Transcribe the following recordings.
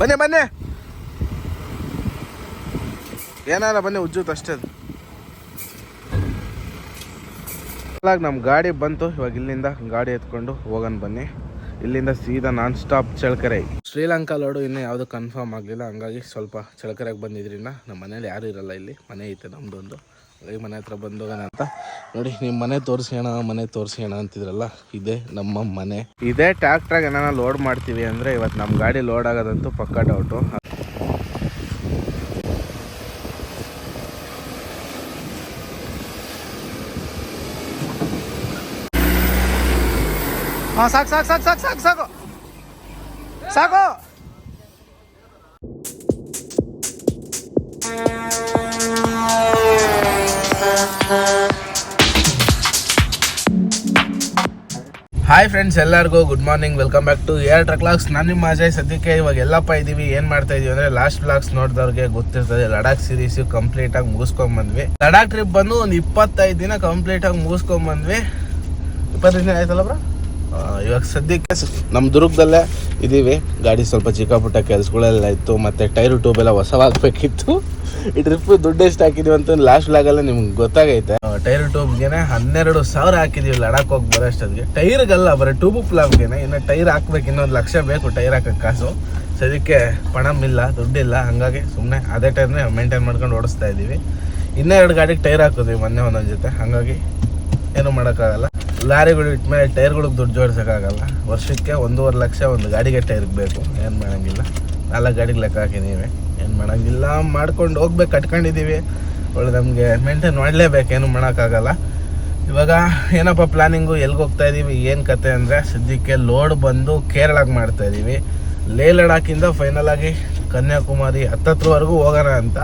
ಬನ್ನಿ ಬನ್ನಿ. ಏನಾರ ಬನ್ನಿ ಉಜ್ಜುತ್ತ ಅಷ್ಟೇ ಅದು. ನಮ್ಮ ಗಾಡಿ ಬಂತು, ಇವಾಗ ಇಲ್ಲಿಂದ ಗಾಡಿ ಎತ್ಕೊಂಡು ಹೋಗೋಣ ಬನ್ನಿ. ಇಲ್ಲಿಂದ ಸೀದಾ non stop Challakere Sri Lanka load ಇನ್ನೂ ಯಾವುದು ಕನ್ಫರ್ಮ್ ಆಗಲಿಲ್ಲ, ಹಂಗಾಗಿ ಸ್ವಲ್ಪ ಚಳಕರೆಗೆ ಬಂದಿದ್ರಿಂದ ನಮ್ಮ ಮನೇಲಿ ಯಾರು ಇರಲ್ಲ ಇಲ್ಲಿ, ಮನೆ ಐತೆ ನಮ್ದೊಂದು. ಹಾಗಾಗಿ ಮನೆ ಹತ್ರ ಬಂದೋಗೋಣ ಅಂತ. ನೋಡಿ ನಿಮ್ಮ ಮನೆ ತೋರಿಸೋಣ ಮನೆ ತೋರಿಸೋಣ ಅಂತಿದ್ರಲ್ಲ? ಇದೇ ನಮ್ಮ ಮನೆ. ಇದೇ ಟ್ಯಾಕ್ಟ್ರಾಗ ಏನಾರ ಲೋಡ್ ಮಾಡ್ತೀವಿ ಅಂದರೆ ಇವತ್ತು ನಮ್ಮ ಗಾಡಿ ಲೋಡ್ ಆಗೋದಂತೂ ಪಕ್ಕ ಡೌಟು ಹಾಂ, ಸಾಕು ಸಾಕು ಸಾಕು ಸಾಕು ಸಾಕು ಸಾಕು. ಸಾಕು. ಹಾಯ್ ಫ್ರೆಂಡ್ಸ್ ಎಲ್ಲರಿಗೂ good morning welcome back to air truck locks ನಾನು ನಿಮ್ಮ ಅಜಯ್. ಸದ್ಯಕ್ಕೆ ಇವಾಗ ಎಲ್ಲಪ್ಪ ಇದ್ದೀವಿ ಏನು ಮಾಡ್ತಾ ಇದೀವಿ ಅಂದರೆ ಲಾಸ್ಟ್ ಬ್ಲಾಗ್ಸ್ ನೋಡಿದವ್ರಿಗೆ ಗೊತ್ತಿರ್ತದೆ. ಲಡಾಖ್ ಸೀರೀಸ್ ಕಂಪ್ಲೀಟ್ ಆಗಿ ಮುಗಿಸ್ಕೊಂಡ್ ಬಂದ್ವಿ ಲಡಾಖ್ ಟ್ರಿಪ್ ಬಂದು ಒಂದು ಇಪ್ಪತ್ತೈದು ದಿನ ಕಂಪ್ಲೀಟ್ ಆಗಿ ಮುಗಿಸ್ಕೊಂಡ್ ಬಂದ್ವಿ ಇಪ್ಪತ್ತೈದು ದಿನ ಆಯ್ತಲ್ಲ ಬ್ರೋ ಇವಾಗ ಸದ್ಯಕ್ಕೆ ನಮ್ಮ ದುರ್ಗದಲ್ಲೇ ಇದ್ದೀವಿ ಗಾಡಿ ಸ್ವಲ್ಪ ಚಿಕ್ಕ ಪುಟ್ಟ ಕೆಲಸಗಳೆಲ್ಲ ಇತ್ತು, ಮತ್ತು ಟೈರು ಟ್ಯೂಬ್ ಎಲ್ಲ ಹೊಸವಾಗಬೇಕಿತ್ತು. ಈ ಟ್ರಿಪ್ ದುಡ್ಡು ಎಷ್ಟು ಹಾಕಿದೀವಿ ಅಂತ ಲಾಸ್ಟ್ ಲಾಗಲ್ಲ ನಿಮ್ಗೆ ಗೊತ್ತಾಗೈತೆ. ಟೈರ್ ಟ್ಯೂಬ್ಗೆನೆ ಹನ್ನೆರಡು ಸಾವಿರ ಹಾಕಿದೀವಿ ಲಡಾಖ್ ಹೋಗಿ ಬರೋಷ್ಟೊತ್ತಿಗೆ ಟೈರ್ಗಲ್ಲ, ಬರೀ ಟ್ಯೂಬ್ ಪ್ಲಾಬ್ಗೆನೆ ಇನ್ನು ಟೈರ್ ಹಾಕ್ಬೇಕು, ಇನ್ನೊಂದು ಲಕ್ಷ ಬೇಕು ಟೈರ್ ಹಾಕೋಕ್ಕೆ ಕಾಸು. ಸದ್ಯಕ್ಕೆ ಪಣಮ್ ಇಲ್ಲ ದುಡ್ಡಿಲ್ಲ ಹಾಗಾಗಿ ಸುಮ್ಮನೆ ಅದೇ ಟೈರ್ನೇ ಮೇಂಟೈನ್ ಮಾಡ್ಕೊಂಡು ಓಡಿಸ್ತಾ ಇದ್ದೀವಿ ಇನ್ನೂ ಎರಡು ಗಾಡಿಗೆ ಟೈರ್ ಹಾಕಿದ್ವಿ ಮೊನ್ನೆ ಒಂದೊಂದು ಜೊತೆ, ಹಾಗಾಗಿ ಏನು ಮಾಡೋಕ್ಕಾಗಲ್ಲ. ಲಾರಿಗಳು ಇಟ್ಮೇಲೆ ಟೈರ್ಗಳಿಗೆ ದುಡ್ಡು ಜೋಡಿಸೋಕ್ಕಾಗಲ್ಲ. ವರ್ಷಕ್ಕೆ ಒಂದೂವರೆ ಲಕ್ಷ ಒಂದು ಗಾಡಿಗೆ ಟೈರ್ ಬೇಕು. ಏನು ಮಾಡೋಂಗಿಲ್ಲ. ನಾಲ್ಕು ಗಾಡಿಗೆ ಲೆಕ್ಕ ಹಾಕಿದ್ದೀವಿ ಏನು ಮಾಡೋಂಗಿಲ್ಲ. ಮಾಡ್ಕೊಂಡು ಹೋಗ್ಬೇಕು ಕಟ್ಕೊಂಡಿದ್ದೀವಿ ಒಳ್ಳೆ ನಮಗೆ ಮೇಂಟೈನ್ ಮಾಡಲೇಬೇಕು. ಏನು ಮಾಡೋಕ್ಕಾಗಲ್ಲ. ಇವಾಗ ಏನಪ್ಪ ಪ್ಲಾನಿಂಗು ಎಲ್ಲಿಗೆ ಹೋಗ್ತಾ ಇದ್ದೀವಿ ಏನು ಕತೆ ಅಂದರೆ, ಸದ್ಯಕ್ಕೆ ಲೋಡ್ ಬಂದು ಕೇರಳಕ್ಕೆ ಮಾಡ್ತಾ ಇದ್ದೀವಿ ಲೇ ಲಡಾಖಿಂದ ಫೈನಲ್ ಆಗಿ ಕನ್ಯಾಕುಮಾರಿ ಹತ್ತತ್ರವರೆಗೂ ಹೋಗೋಣ ಅಂತ.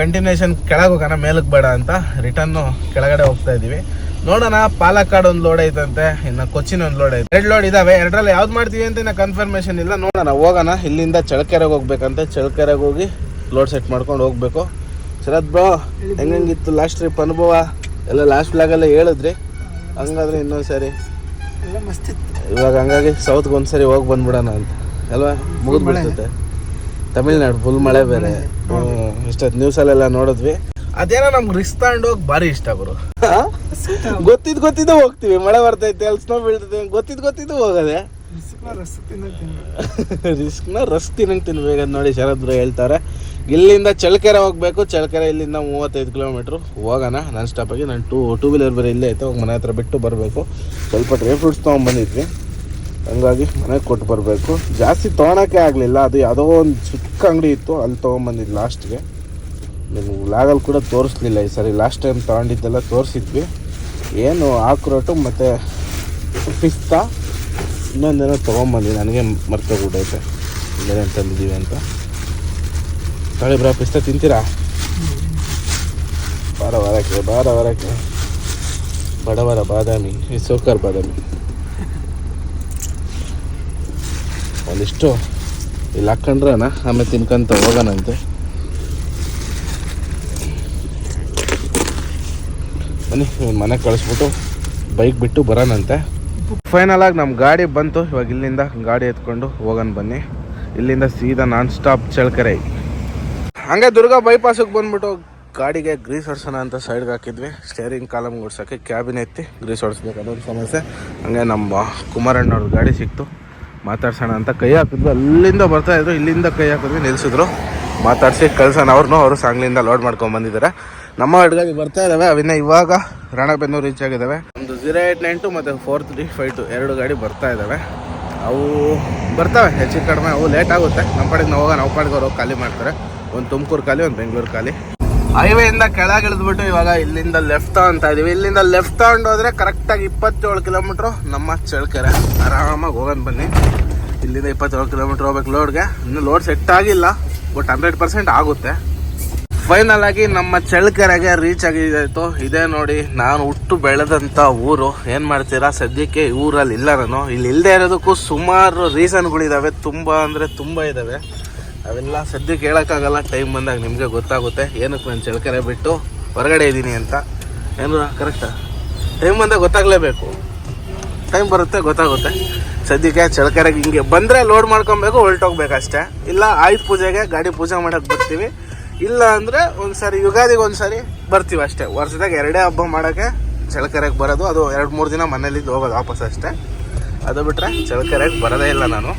ಕಂಟಿನ್ಯೂಷನ್ ಕೆಳಗೆ ಹೋಗೋಣ ಮೇಲಕ್ಕೆ ಬೇಡ ಅಂತ. ರಿಟರ್ನು ಕೆಳಗಡೆ ಹೋಗ್ತಾ ಇದ್ದೀವಿ ನೋಡೋಣ ಪಾಲಕ್ಕಾಡ್ ಒಂದು ಲೋಡ್ ಐತಂತೆ ಇನ್ನು ಕೊಚ್ಚಿನ ಒಂದು ಲೋಡ್ ಐತೆ. ಎರಡು ಲೋಡ್ ಇದಾವೆ ಎರಡರಲ್ಲಿ ಯಾವ್ದು ಮಾಡ್ತೀವಿ ಅಂತ ಇನ್ನ ಕನ್ಫರ್ಮೇಷನ್ ಇಲ್ಲ. ನೋಡೋಣ ಹೋಗೋಣ. ಇಲ್ಲಿಂದ ಚಳಕೆರೆಗೆ ಹೋಗ್ಬೇಕಂತೆ. ಚಳಕೆರೆಗೆ ಹೋಗಿ ಲೋಡ್ ಸೆಟ್ ಮಾಡ್ಕೊಂಡು ಹೋಗ್ಬೇಕು. ಶರತ್ ಬ್ರೋ ಹೆಂಗಿತ್ತು ಲಾಸ್ಟ್ ಟ್ರಿಪ್ ಅನುಭವ? ಎಲ್ಲ ಲಾಸ್ಟ್ ಬ್ಲಾಗಲ್ಲೇ ಹೇಳಿದ್ರಿ. ಹಂಗಾದ್ರೆ ಇನ್ನೊಂದು ಸಾರಿ. ಇವಾಗ ಹಂಗಾಗಿ ಸೌತ್ಗೆ ಒಂದ್ಸರಿ ಹೋಗಿ ಬಂದ್ಬಿಡೋಣ ಅಂತ. ಅಲ್ವಾ? ಮುಗಿದ್ಬಿಡ್ತೈತೆ ತಮಿಳ್ನಾಡು ಫುಲ್ ಮಳೆ ಬೇರೆ. ಇಷ್ಟೊತ್ತು ನ್ಯೂಸಲ್ಲೆಲ್ಲ ನೋಡಿದ್ವಿ. ಅದೇನೋ ನಮ್ಗೆ ರಿಸ್ಕ್ ತಗೊಂಡು ಹೋಗಿ ಭಾರಿ ಇಷ್ಟ ಗುರು. ಗೊತ್ತಿದ್ ಗೊತ್ತಿದ್ದು ಹೋಗ್ತೀವಿ. ಮಳೆ ಬರ್ತೈತೆ ಅಲ್ಲಿ ಸ್ನೋ ಬೀಳ್ತೈತೆ ಗೊತ್ತಿದ್ ಗೊತ್ತಿದ್ದು ಹೋಗೋದೆ. ರಿಸ್ಕ್ನ ರಸ್ ತಿನ್ನಂಗೆ ತಿನ್ಬೇಕು ಅಂತ ನೋಡಿ ಶರದ್ರು ಹೇಳ್ತಾರೆ. ಇಲ್ಲಿಂದ ಚಳ್ಳಕೆರೆ ಹೋಗ್ಬೇಕು. ಚಳ್ಳಕೆರೆ ಇಲ್ಲಿಂದ ಮೂವತ್ತೈದು ಕಿಲೋಮೀಟ್ರು ಹೋಗೋಣ. ನಾನ್ ಸ್ಟಾಪಾಗಿ ನಾನು ಟೂ ಟೂ ವೀಲರ್ ಬೇರೆ ಇಲ್ಲೇ ಐತೆ. ಹೋಗಿ ಮನೆ ಹತ್ರ ಬಿಟ್ಟು ಬರಬೇಕು. ಸ್ವಲ್ಪ ಡ್ರೈ ಫ್ರೂಟ್ಸ್ ತೊಗೊಂಬಂದಿದ್ವಿ. ಹಂಗಾಗಿ ಮನೆಗೆ ಕೊಟ್ಟು ಬರಬೇಕು. ಜಾಸ್ತಿ ತೊಗೊಳಕ್ಕೆ ಆಗಲಿಲ್ಲ. ಅದು ಯಾವುದೋ ಒಂದು ಚಿಕ್ಕ ಅಂಗಡಿ ಇತ್ತು. ಅಲ್ಲಿ ತೊಗೊಂಬಂದಿದ್ದು ಲಾಸ್ಟ್ಗೆ ನಿಮ್ಗೆ ಲಾಗಲ್ಲಿ ಕೂಡ ತೋರಿಸ್ಲಿಲ್ಲ ಈ ಸರಿ. ಲಾಸ್ಟ್ ಟೈಮ್ ತಗೊಂಡಿದ್ದೆಲ್ಲ ತೋರಿಸಿದ್ವಿ. ಏನು ಆಕ್ರೋಟು ಮತ್ತು ಪಿಸ್ತಾ ಇನ್ನೊಂದೇನೋ ತೊಗೊಂಬಂದು ನನಗೆ ಮರ್ತೋಗ್ಬಿಟ್ಟೈತೆ ಏನೇನು ತಂದಿದ್ದೀವಿ ಅಂತ ತಳಿ ಬ್ರಾ, ಪಿಸ್ತಾ ತಿಂತೀರಾ? ಬಾರ ವಾರಕ್ಕೆ ಬಾರ ವಾರಕ್ಕೆ. ಬಡವರ ಬಾದಾಮಿ ಈ ಸೋಕರ್ ಬಾದಾಮಿ. ಒಂದಿಷ್ಟು ಇಲ್ಲಿ ಹಾಕ್ಕೊಂಡ್ರಣ ಆಮೇಲೆ ತಿನ್ಕೊಂತ ಹೋಗೋಣಂತೆ. ಬನ್ನಿ ಮನೆ ಕಳಿಸ್ಬಿಟ್ಟು ಬೈಕ್ ಬಿಟ್ಟು ಬರೋಣಂತೆ. ಫೈನಲ್ ಆಗಿ ನಮ್ಮ ಗಾಡಿ ಬಂತು, ಇವಾಗ ಇಲ್ಲಿಂದ ಗಾಡಿ ಎತ್ಕೊಂಡು ಹೋಗೋಣ ಬನ್ನಿ. ಇಲ್ಲಿಂದ ಸೀದಾ ನಾನ್ ಸ್ಟಾಪ್ ಚಳಕರೆ ಹಂಗೆ ದುರ್ಗಾ ಬೈಪಾಸಿಗೆ ಬಂದ್ಬಿಟ್ಟು ಗಾಡಿಗೆ ಗ್ರೀಸ್ ಹೊಡ್ಸೋಣ ಅಂತ ಸೈಡ್ಗೆ ಹಾಕಿದ್ವಿ. ಸ್ಟೇರಿಂಗ್ ಕಾಲಮ್ ಓಡ್ಸೋಕ್ಕೆ ಕ್ಯಾಬಿನ್ ಎತ್ತಿ ಗ್ರೀಸ್ ಹೊಡಿಸ್ಬೇಕು ಅದೊಂದು ಸಮಸ್ಯೆ. ಹಂಗೆ ನಮ್ಮ ಕುಮಾರಣ್ಣವ್ರ ಗಾಡಿ ಸಿಕ್ತು. ಮಾತಾಡ್ಸೋಣ ಅಂತ ಕೈ ಹಾಕಿದ್ವಿ. ಅಲ್ಲಿಂದ ಬರ್ತಾ ಇದ್ರು, ಇಲ್ಲಿಂದ ಕೈ ಹಾಕಿದ್ವಿ ನಿಲ್ಲಿಸಿದ್ರು ಮಾತಾಡಿಸಿ ಕಳ್ಸೋಣ ಅವ್ರನ್ನೂ ಅವರು ಸಾಂಗ್ಲಿಂದ ಲೋಡ್ ಮಾಡ್ಕೊಂಡು ಬಂದಿದ್ದಾರೆ. ನಮ್ಮ ಹಡ್ಗಾಗಿ ಬರ್ತಾ ಇದ್ದಾವೆ ಅವಿನ್ನ ಇವಾಗ ರಾಣಬೆನ್ನೂರು ರೀಚ್ ಆಗಿದ್ದಾವೆ ಒಂದು ಜೀರೋ ಏಯ್ಟ್ ನೈನ್ ಟು ಮತ್ತು ಫೋರ್ ತ್ರೀ ಫೈವ್ ಟು ಎರಡು ಗಾಡಿ ಬರ್ತಾ ಇದ್ದಾವೆ ಅವು ಬರ್ತಾವೆ, ಹೆಚ್ಚು ಕಡಿಮೆ. ಅವು ಲೇಟ್ ಆಗುತ್ತೆ. ನಮ್ಮ ಕಡೆಗೆ ನಾವು ಹೋಗೋಣ. ನಾವು ಪಾಡಿಗೆ ಅವ್ರು ಖಾಲಿ ಮಾಡ್ತಾರೆ. ಒಂದು ತುಮಕೂರು ಖಾಲಿ, ಒಂದು ಬೆಂಗಳೂರು ಖಾಲಿ. ಹೈವೇಯಿಂದ ಕೆಳಗೆ ಇಳಿದ್ಬಿಟ್ಟು ಇವಾಗ ಇಲ್ಲಿಂದ ಲೆಫ್ಟ್ ತಗೊಂತ ಇದೀವಿ ಇಲ್ಲಿಂದ ಲೆಫ್ಟ್ ತಗೊಂಡು ಹೋದ್ರೆ ಕರೆಕ್ಟಾಗಿ ಇಪ್ಪತ್ತೇಳು ಕಿಲೋಮೀಟ್ರು ನಮ್ಮ ಚಳ್ಕೆರೆ ಆರಾಮಾಗಿ ಹೋಗೋಣ ಬನ್ನಿ. ಇಲ್ಲಿಂದ ಇಪ್ಪತ್ತೇಳು ಕಿಲೋಮೀಟ್ರ್ ಹೋಗ್ಬೇಕು ಲೋಡ್ಗೆ ಇನ್ನು ಲೋಡ್ ಸೆಟ್ ಆಗಿಲ್ಲ ಬಟ್ ಹಂಡ್ರೆಡ್ ಪರ್ಸೆಂಟ್ ಆಗುತ್ತೆ. ಫೈನಲ್ ಆಗಿ ನಮ್ಮ ಚಳ್ಳಕೆರೆಗೆ ರೀಚ್ ಆಗಿದ್ದಾಯ್ತು. ಇದೇ ನೋಡಿ, ನಾನು ಹುಟ್ಟು ಬೆಳೆದಂಥ ಊರು. ಏನು ಮಾಡ್ತೀರಾ? ಸದ್ಯಕ್ಕೆ ಊರಲ್ಲಿ ಇಲ್ಲ ನಾನು. ಇಲ್ಲಿ ಇಲ್ಲದೆ ಇರೋದಕ್ಕೂ ಸುಮಾರು ರೀಸನ್ಗಳಿದಾವೆ ತುಂಬ ಅಂದರೆ ತುಂಬ ಇದ್ದಾವೆ ಅವೆಲ್ಲ ಸದ್ಯಕ್ಕೆ ಹೇಳೋಕ್ಕಾಗಲ್ಲ. ಟೈಮ್ ಬಂದಾಗ ನಿಮಗೆ ಗೊತ್ತಾಗುತ್ತೆ. ಏನಕ್ಕೆ ನಾನು ಚಳ್ಳಕೆರೆ ಬಿಟ್ಟು ಹೊರಗಡೆ ಇದ್ದೀನಿ ಅಂತ. ಏನು ಕರೆಕ್ಟಾ ಟೈಮ್ ಬಂದಾಗ ಗೊತ್ತಾಗಲೇಬೇಕು. ಟೈಮ್ ಬರುತ್ತೆ, ಗೊತ್ತಾಗುತ್ತೆ. ಸದ್ಯಕ್ಕೆ ಚಳಕೆರೆಗೆ ಹಿಂಗೆ ಬಂದರೆ ಲೋಡ್ ಮಾಡ್ಕೊಬೇಕು ಹೊರಟೋಗ್ಬೇಕು ಅಷ್ಟೇ ಇಲ್ಲ, ಆಯುಧ ಪೂಜೆಗೆ ಗಾಡಿ ಪೂಜೆ ಮಾಡೋಕ್ಕೆ ಬರ್ತೀವಿ. ಇಲ್ಲ ಅಂದರೆ ಒಂದ್ಸರಿ ಯುಗಾದಿಗೆ ಒಂದ್ಸರಿ ಬರ್ತೀವಿ ಅಷ್ಟೇ. ವರ್ಷದಾಗ ಎರಡೇ ಹಬ್ಬ ಮಾಡೋಕ್ಕೆ ಚಳಕೆರೆಗೆ ಬರೋದು. ಅದು ಎರಡು ಮೂರು ದಿನ ಮನೇಲಿದ್ದು ಹೋಗೋದು ವಾಪಸ್ ಅಷ್ಟೇ. ಅದು ಬಿಟ್ರೆ ಚಳಕೆರೆಗೆ ಬರೋದೇ ಇಲ್ಲ ನಾನು.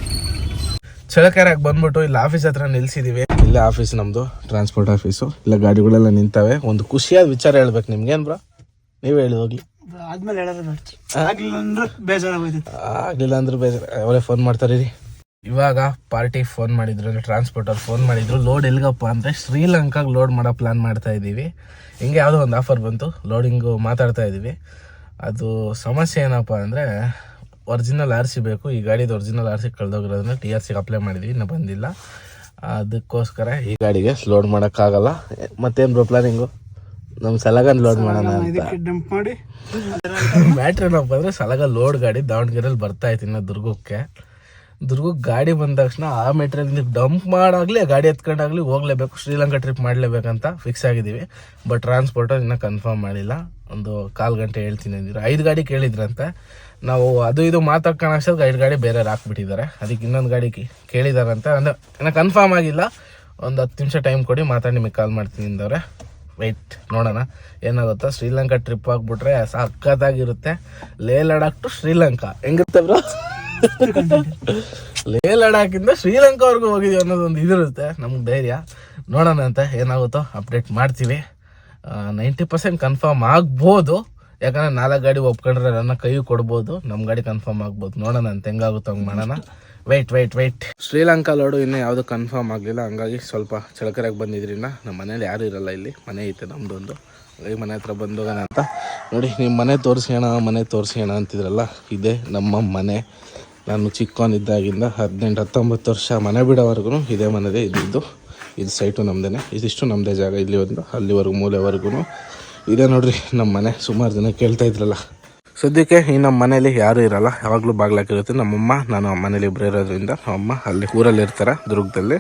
ಚಳಕೆರೆಗೆ ಬಂದ್ಬಿಟ್ಟು ಇಲ್ಲಿ ಆಫೀಸ್ ಹತ್ರ ನಿಲ್ಸಿದೀವಿ. ಇಲ್ಲೇ ಆಫೀಸ್ ನಮ್ದು ಟ್ರಾನ್ಸ್ಪೋರ್ಟ್ ಆಫೀಸು. ಇಲ್ಲ ಗಾಡಿಗಳೆಲ್ಲ ನಿಂತವೆ. ಒಂದು ಖುಷಿಯಾದ ವಿಚಾರ ಹೇಳ್ಬೇಕು ನಿಮ್ಗೆ ಏನ್ ಬ್ರೋ ನೀವೇ ಹೇಳಿ ಹೋಗ್ಲಿ. ಆದ್ಮೇಲೆ ಹೇಳೋದು ಆಗ್ಲಿಲ್ಲ ಅಂದ್ರೆ ಬೇಜಾರ ಆಗ್ಲಿಲ್ಲ ಅಂದ್ರೆ ಬೇಜಾರು ಅವರೇ ಫೋನ್ ಮಾಡ್ತಾರೆ ರೀ ಇವಾಗ ಪಾರ್ಟಿ ಫೋನ್ ಮಾಡಿದ್ರು ಅಂದರೆ ಟ್ರಾನ್ಸ್ಪೋರ್ಟರ್ ಫೋನ್ ಮಾಡಿದ್ರು ಲೋಡ್ ಎಲ್ಲಿಗಪ್ಪ ಅಂದ್ರೆ ಶ್ರೀಲಂಕಾಗೆ ಲೋಡ್ ಮಾಡೋ ಪ್ಲಾನ್ ಮಾಡ್ತಾ ಇದ್ದೀವಿ. ಹಿಂಗೆ ಯಾವುದೋ ಒಂದು ಆಫರ್ ಬಂತು ಲೋಡಿಂಗು ಮಾತಾಡ್ತಾ ಇದ್ದೀವಿ. ಅದು ಸಮಸ್ಯೆ ಏನಪ್ಪ ಅಂದರೆ ಒರಿಜಿನಲ್ ಆರ್ ಸಿ ಬೇಕು ಈ ಗಾಡಿದು ಒರಿಜಿನಲ್ ಆರ್ ಸಿ ಕಳೆದೋಗಿರೋದನ್ನ ಟಿ ಆರ್ ಸಿಗೆ ಅಪ್ಲೈ ಮಾಡಿದ್ವಿ ಇನ್ನೂ ಬಂದಿಲ್ಲ. ಅದಕ್ಕೋಸ್ಕರ ಈ ಗಾಡಿಗೆ ಲೋಡ್ ಮಾಡೋಕ್ಕಾಗಲ್ಲ. ಮತ್ತೇನು ಬ್ರೋ ಪ್ಲಾನಿಂಗು ನಮ್ಮ ಸಲಗನ್ ಲೋಡ್ ಮಾಡೋಣ ಮ್ಯಾಟ್ರ್ ಏನಪ್ಪ ಅಂದರೆ ಸಲಗ ಲೋಡ್ ಗಾಡಿ ದಾವಣಗೆರೆಯಲ್ಲಿ ಬರ್ತಾ ಇತ್ತು ಇನ್ನು ದುರ್ಗಕ್ಕೆ. ದುರ್ಗಕ್ಕೆ ಗಾಡಿ ಬಂದ ತಕ್ಷಣ ಆ ಮೆಟೀರಿಯಲ್ ಡಂಪ್ ಮಾಡಾಗ್ಲಿ, ಗಾಡಿ ಎತ್ಕೊಂಡಾಗಲಿ ಹೋಗ್ಲೇಬೇಕು. ಶ್ರೀಲಂಕಾ ಟ್ರಿಪ್ ಮಾಡಲೇಬೇಕಂತ ಫಿಕ್ಸ್ ಆಗಿದ್ದೀವಿ. ಬಟ್ ಟ್ರಾನ್ಸ್ಪೋರ್ಟರ್ ಇನ್ನೂ ಕನ್ಫರ್ಮ್ ಮಾಡಿಲ್ಲ. ಒಂದು ಕಾಲು ಗಂಟೆ ಹೇಳ್ತೀನಿ ಅಂದಿದ್ರು. ಐದು ಗಾಡಿ ಕೇಳಿದ್ರಂತೆ. ನಾವು ಅದು ಇದು ಮಾತಾಡ್ಕೊಂಡು ಐದು ಗಾಡಿ ಬೇರೆ ಹಾಕ್ಬಿಟ್ಟಿದ್ದಾರೆ. ಅದಕ್ಕೆ ಇನ್ನೊಂದು ಗಾಡಿ ಕೇಳಿದಾರಂತೆ. ಅಂದ್ರೆ ಇನ್ನೂ ಕನ್ಫರ್ಮ್ ಆಗಿಲ್ಲ. ಒಂದು ಹತ್ತು ನಿಮಿಷ ಟೈಮ್ ಕೊಡಿ, ಮಾತಾಡಿ ನಿಮಗೆ ಕಾಲ್ ಮಾಡ್ತೀನಿ ಅಂದವ್ರೆ. ವೆಯ್ಟ್ ನೋಡೋಣ. ಏನಾಗುತ್ತಾ. ಶ್ರೀಲಂಕಾ ಟ್ರಿಪ್ ಆಗ್ಬಿಟ್ರೆ ಸಖತ್ತಾಗಿರುತ್ತೆ ಲೇ ಲಡಾಕ್ ಟು ಶ್ರೀಲಂಕಾ. ಹೆಂಗಿರುತ್ತೆ ಬ್ರೋ ಲೇ ಲಡಾಖಿಂದ ಶ್ರೀಲಂಕಾವರೆಗೂ ಹೋಗಿದೀವಿ ಅನ್ನೋದೊಂದು ಇದಿರುತ್ತೆ, ನಮ್ಗೆ ಧೈರ್ಯ. ನೋಡೋಣ ಅಂತ ಏನಾಗುತ್ತೋ ಅಪ್ಡೇಟ್ ಮಾಡ್ತೀವಿ. ನೈಂಟಿ ಪರ್ಸೆಂಟ್ ಕನ್ಫರ್ಮ್ ಆಗ್ಬೋದು. ಯಾಕಂದ್ರೆ ನಾಲ್ಕು ಗಾಡಿ ಒಪ್ಕೊಂಡ್ರೆ ನನ್ನ ಕೈ ಕೊಡ್ಬೋದು ನಮ್ಮ ಗಾಡಿ ಕನ್ಫರ್ಮ್ ಆಗ್ಬೋದು. ನೋಡೋಣ ಅಂತ ಹೆಂಗಾಗುತ್ತೋ ಹಂಗೆ ಮಾಡೋಣ. Wait wait wait Sri Lanka load ಇನ್ನೂ ಯಾವುದು ಕನ್ಫರ್ಮ್ ಆಗಲಿಲ್ಲ. ಹಂಗಾಗಿ ಸ್ವಲ್ಪ ಚಳಕರಾಗಿ ಬಂದಿದ್ರಿಂದ ನಮ್ಮ ಮನೇಲಿ ಯಾರು ಇರಲ್ಲ ಇಲ್ಲಿ. ಮನೆ ಐತೆ ನಮ್ಮದೊಂದು ಹಾಗಾಗಿ ಮನೆ ಹತ್ರ ಬಂದೋಗೋಣ ಅಂತ. ನೋಡಿ ನಿಮ್ಮ ಮನೆ ತೋರಿಸೋಣ ಮನೆ ತೋರಿಸೋಣ ಅಂತಿದ್ರಲ್ಲ, ಇದೇ ನಮ್ಮ ಮನೆ. ನಾನು ಚಿಕ್ಕವನಿದ್ದಾಗಿಂದ ಹದಿನೆಂಟು, ಹತ್ತೊಂಬತ್ತು ವರ್ಷ ಮನೆ ಬಿಡೋವರೆಗೂ ಇದೇ ಮನೆದೇ ಇದ್ದಿದ್ದು. ಇದು ಸೈಟು ನಮ್ಮದೇ ಇದಿಷ್ಟು ನಮ್ಮದೇ ಜಾಗ ಇಲ್ಲಿ ಒಂದು, ಅಲ್ಲಿವರೆಗೂ ಮೂಲೆವರೆಗೂ. ಇದೇ ನೋಡ್ರಿ ನಮ್ಮ ಮನೆ. ಸುಮಾರು ಜನ ಕೇಳ್ತಾ ಇದ್ರಲ್ಲ. ಸದ್ಯಕ್ಕೆ ಈ ನಮ್ಮ ಮನೇಲಿ ಯಾರೂ ಇರಲ್ಲ. ಯಾವಾಗಲೂ ಬಾಗ್ಲಾಕಿರುತ್ತೆ. ನಮ್ಮಮ್ಮ, ನಾನು ಮನೇಲಿ ಇಬ್ಬರು ಇರೋದ್ರಿಂದ ನಮ್ಮಮ್ಮ ಅಲ್ಲಿ ಊರಲ್ಲಿ ಇರ್ತಾರೆ, ದುರ್ಗದಲ್ಲಿ.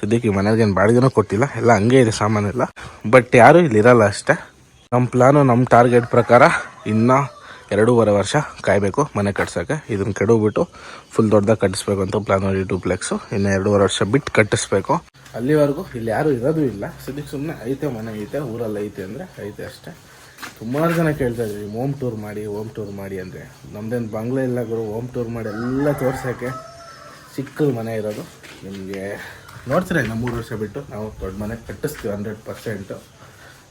ಸದ್ಯಕ್ಕೆ ಈ ಮನೆಗೇನು ಬಾಡಿಗೆನೂ ಕೊಟ್ಟಿಲ್ಲ. ಎಲ್ಲ ಹಂಗೆ ಇದೆ ಸಾಮಾನೆಲ್ಲ. ಬಟ್ ಯಾರೂ ಇಲ್ಲಿ ಇರಲ್ಲ ಅಷ್ಟೇ. ನಮ್ಮ ಪ್ಲಾನು ನಮ್ಮ ಟಾರ್ಗೆಟ್ ಪ್ರಕಾರ ಇನ್ನೂ ಎರಡೂವರೆ ವರ್ಷ ಕಾಯಬೇಕು ಮನೆ ಕಟ್ಸೋಕ್ಕೆ. ಇದನ್ನು ಕೆಡವ್ಬಿಟ್ಟು ಫುಲ್ ದೊಡ್ಡದಾಗ ಕಟ್ಟಿಸ್ಬೇಕು ಅಂತ ಪ್ಲಾನ್ ಮಾಡಿ ಡೂಪ್ಲೆಕ್ಸು ಇನ್ನು ಎರಡೂವರೆ ವರ್ಷ ಬಿಟ್ಟು ಕಟ್ಟಿಸ್ಬೇಕು. ಅಲ್ಲಿವರೆಗೂ ಇಲ್ಲಿ ಯಾರೂ ಇರೋದು ಇಲ್ಲ. ಸದ್ಯಕ್ಕೆ ಸುಮ್ಮನೆ ಐತೆ, ಮನೆ ಐತೆ, ಊರಲ್ಲಿ ಐತೆ ಅಂದರೆ ಐತೆ ಅಷ್ಟೇ. ಸುಮಾರು ಜನ ಕೇಳ್ತಾ ಇದ್ವಿ ಹೋಮ್ ಟೂರ್ ಮಾಡಿ ಹೋಮ್ ಟೂರ್ ಮಾಡಿ ಅಂದರೆ. ನಮ್ಮದೇನು ಬಂಗ್ಲೆ ಇಲ್ಲ ಗುರು ಹೋಮ್ ಟೂರ್ ಮಾಡಿ ಎಲ್ಲ ತೋರ್ಸೋಕ್ಕೆ ಚಿಕ್ಕದ ಮನೆ ಇರೋದು. ನಿಮಗೆ ನೋಡ್ತೀರ ಇನ್ನು ಮೂರು ವರ್ಷ ಬಿಟ್ಟು? ನಾವು ದೊಡ್ಡ ಮನೆ ಕಟ್ಟಿಸ್ತೀವಿ ಹಂಡ್ರೆಡ್ ಪರ್ಸೆಂಟು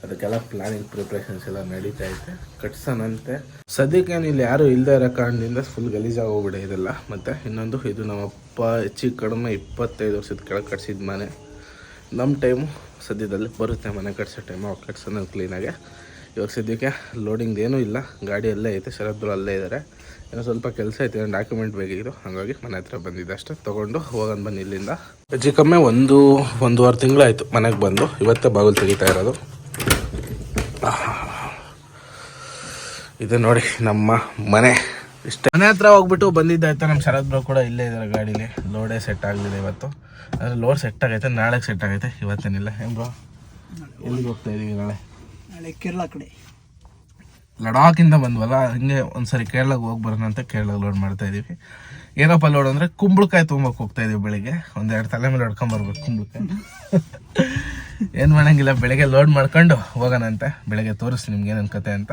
ಅದಕ್ಕೆಲ್ಲ ಪ್ಲಾನಿಂಗ್ ಪ್ರಿಪ್ರೇಷನ್ಸ್ ಎಲ್ಲ ನಡೀತಾ ಐತೆ. ಕಟ್ಸೋಣಂತೆ ಸದ್ಯಕ್ಕೆ ಇಲ್ಲಿ ಯಾರು ಇಲ್ಲದೆ ಇರೋ ಕಾರಣದಿಂದ ಫುಲ್ ಗಲೀಜಾಗಿ ಹೋಗ್ಬಿಡೆ ಇದೆಲ್ಲ. ಮತ್ತು ಇನ್ನೊಂದು, ಇದು ನಮ್ಮಪ್ಪ ಹೆಚ್ಚಿಗೆ ಕಡಿಮೆ ಇಪ್ಪತ್ತೈದು ವರ್ಷದ ಕೆಳಗೆ ಕಟ್ಸಿದ ಮನೆ. ನಮ್ಮ ಟೈಮು ಸದ್ಯದಲ್ಲಿ ಬರುತ್ತೆ ಮನೆ ಕಟ್ಸೋ ಟೈಮು ಅವಾಗ ಕಟ್ಸೋಣ ಕ್ಲೀನಾಗೆ ಇವಾಗ ಸದ್ಯಕ್ಕೆ ಲೋಡಿಂಗ್ ಏನೂ ಇಲ್ಲ. ಗಾಡಿ ಅಲ್ಲೇ ಐತೆ ಶರದ್ರು ಅಲ್ಲೇ ಇದ್ದಾರೆ ಏನೋ ಸ್ವಲ್ಪ ಕೆಲಸ ಐತೆ ಡಾಕ್ಯುಮೆಂಟ್ ಬೇಕಿದ್ರು ಹಾಗಾಗಿ ಮನೆ ಹತ್ರ ಬಂದಿದ್ದೆ ಅಷ್ಟೇ. ತೊಗೊಂಡು ಹೋಗೋಣ ಬನ್ನಿ ಇಲ್ಲಿಂದ. ಹೆಚ್ಚು ಕಮ್ಮಿ ಒಂದು, ಒಂದೂವರೆ ತಿಂಗಳಾಯಿತು ಮನೆಗೆ ಬಂದು. ಇವತ್ತೇ ಬಾಗಿಲು ತೆಗಿತಾ ಇರೋದು. ಇದು ನೋಡಿ ನಮ್ಮ ಮನೆ. ಇಷ್ಟ. ಮನೆ ಹತ್ರ ಹೋಗ್ಬಿಟ್ಟು ಬಂದಿದ್ದಾಯ್ತು ನಮ್ಮ ಶರತ್ ಬ್ರೋ ಕೂಡ ಇಲ್ಲೇ ಇದ್ದಾರೆ ಗಾಡೀಲಿ. ಲೋಡೇ ಸೆಟ್ ಆಗಲಿಲ್ಲ ಇವತ್ತು. ಅಂದರೆ ಲೋಡ್ ಸೆಟ್ ಆಗೈತೆ ನಾಳೆಗೆ ಸೆಟ್ ಆಗೈತೆ ಇವತ್ತೇನಿಲ್ಲ. ಏನ್ ಬ್ರೋ? ಎಲ್ಲಿಗೆ ಹೋಗ್ತಾ ಇದೀವಿ ನಾಳೆ? ನಾಳೆ ಕೇರಳ ಕಡೆ. ಲಡಾಖಿಂದ ಬಂದ್ವಲ್ಲ ಹಂಗೆ ಒಂದ್ಸರಿ ಕೇರಳಕ್ಕೆ ಹೋಗಿ ಬರೋಣ ಅಂತ ಕೇರಳ ಲೋಡ್ ಮಾಡ್ತಾ ಇದೀವಿ. ಏನಪ್ಪ ಲೋಡ್ ಅಂದರೆ ಕುಂಬಳಕಾಯಿ ತೊಗೊಂಬಕ್ಕೆ ಹೋಗ್ತಾ ಇದೀವಿ ಬೆಳಿಗ್ಗೆ. ಒಂದೆರಡು ತಲೆ ಮೇಲೆ ಹೊಡ್ಕೊಂಬರ್ಬೇಕು ಕುಂಬಳಕಾಯಿ. ಏನು ಮಾಡಂಗಿಲ್ಲ ಬೆಳಗ್ಗೆ ಲೋಡ್ ಮಾಡ್ಕೊಂಡು ಹೋಗೋಣ ಅಂತ. ಬೆಳಗ್ಗೆ ತೋರಿಸ್ತೀನಿ ನಿಮ್ಗೆ ಏನು ಕತೆ ಅಂತ.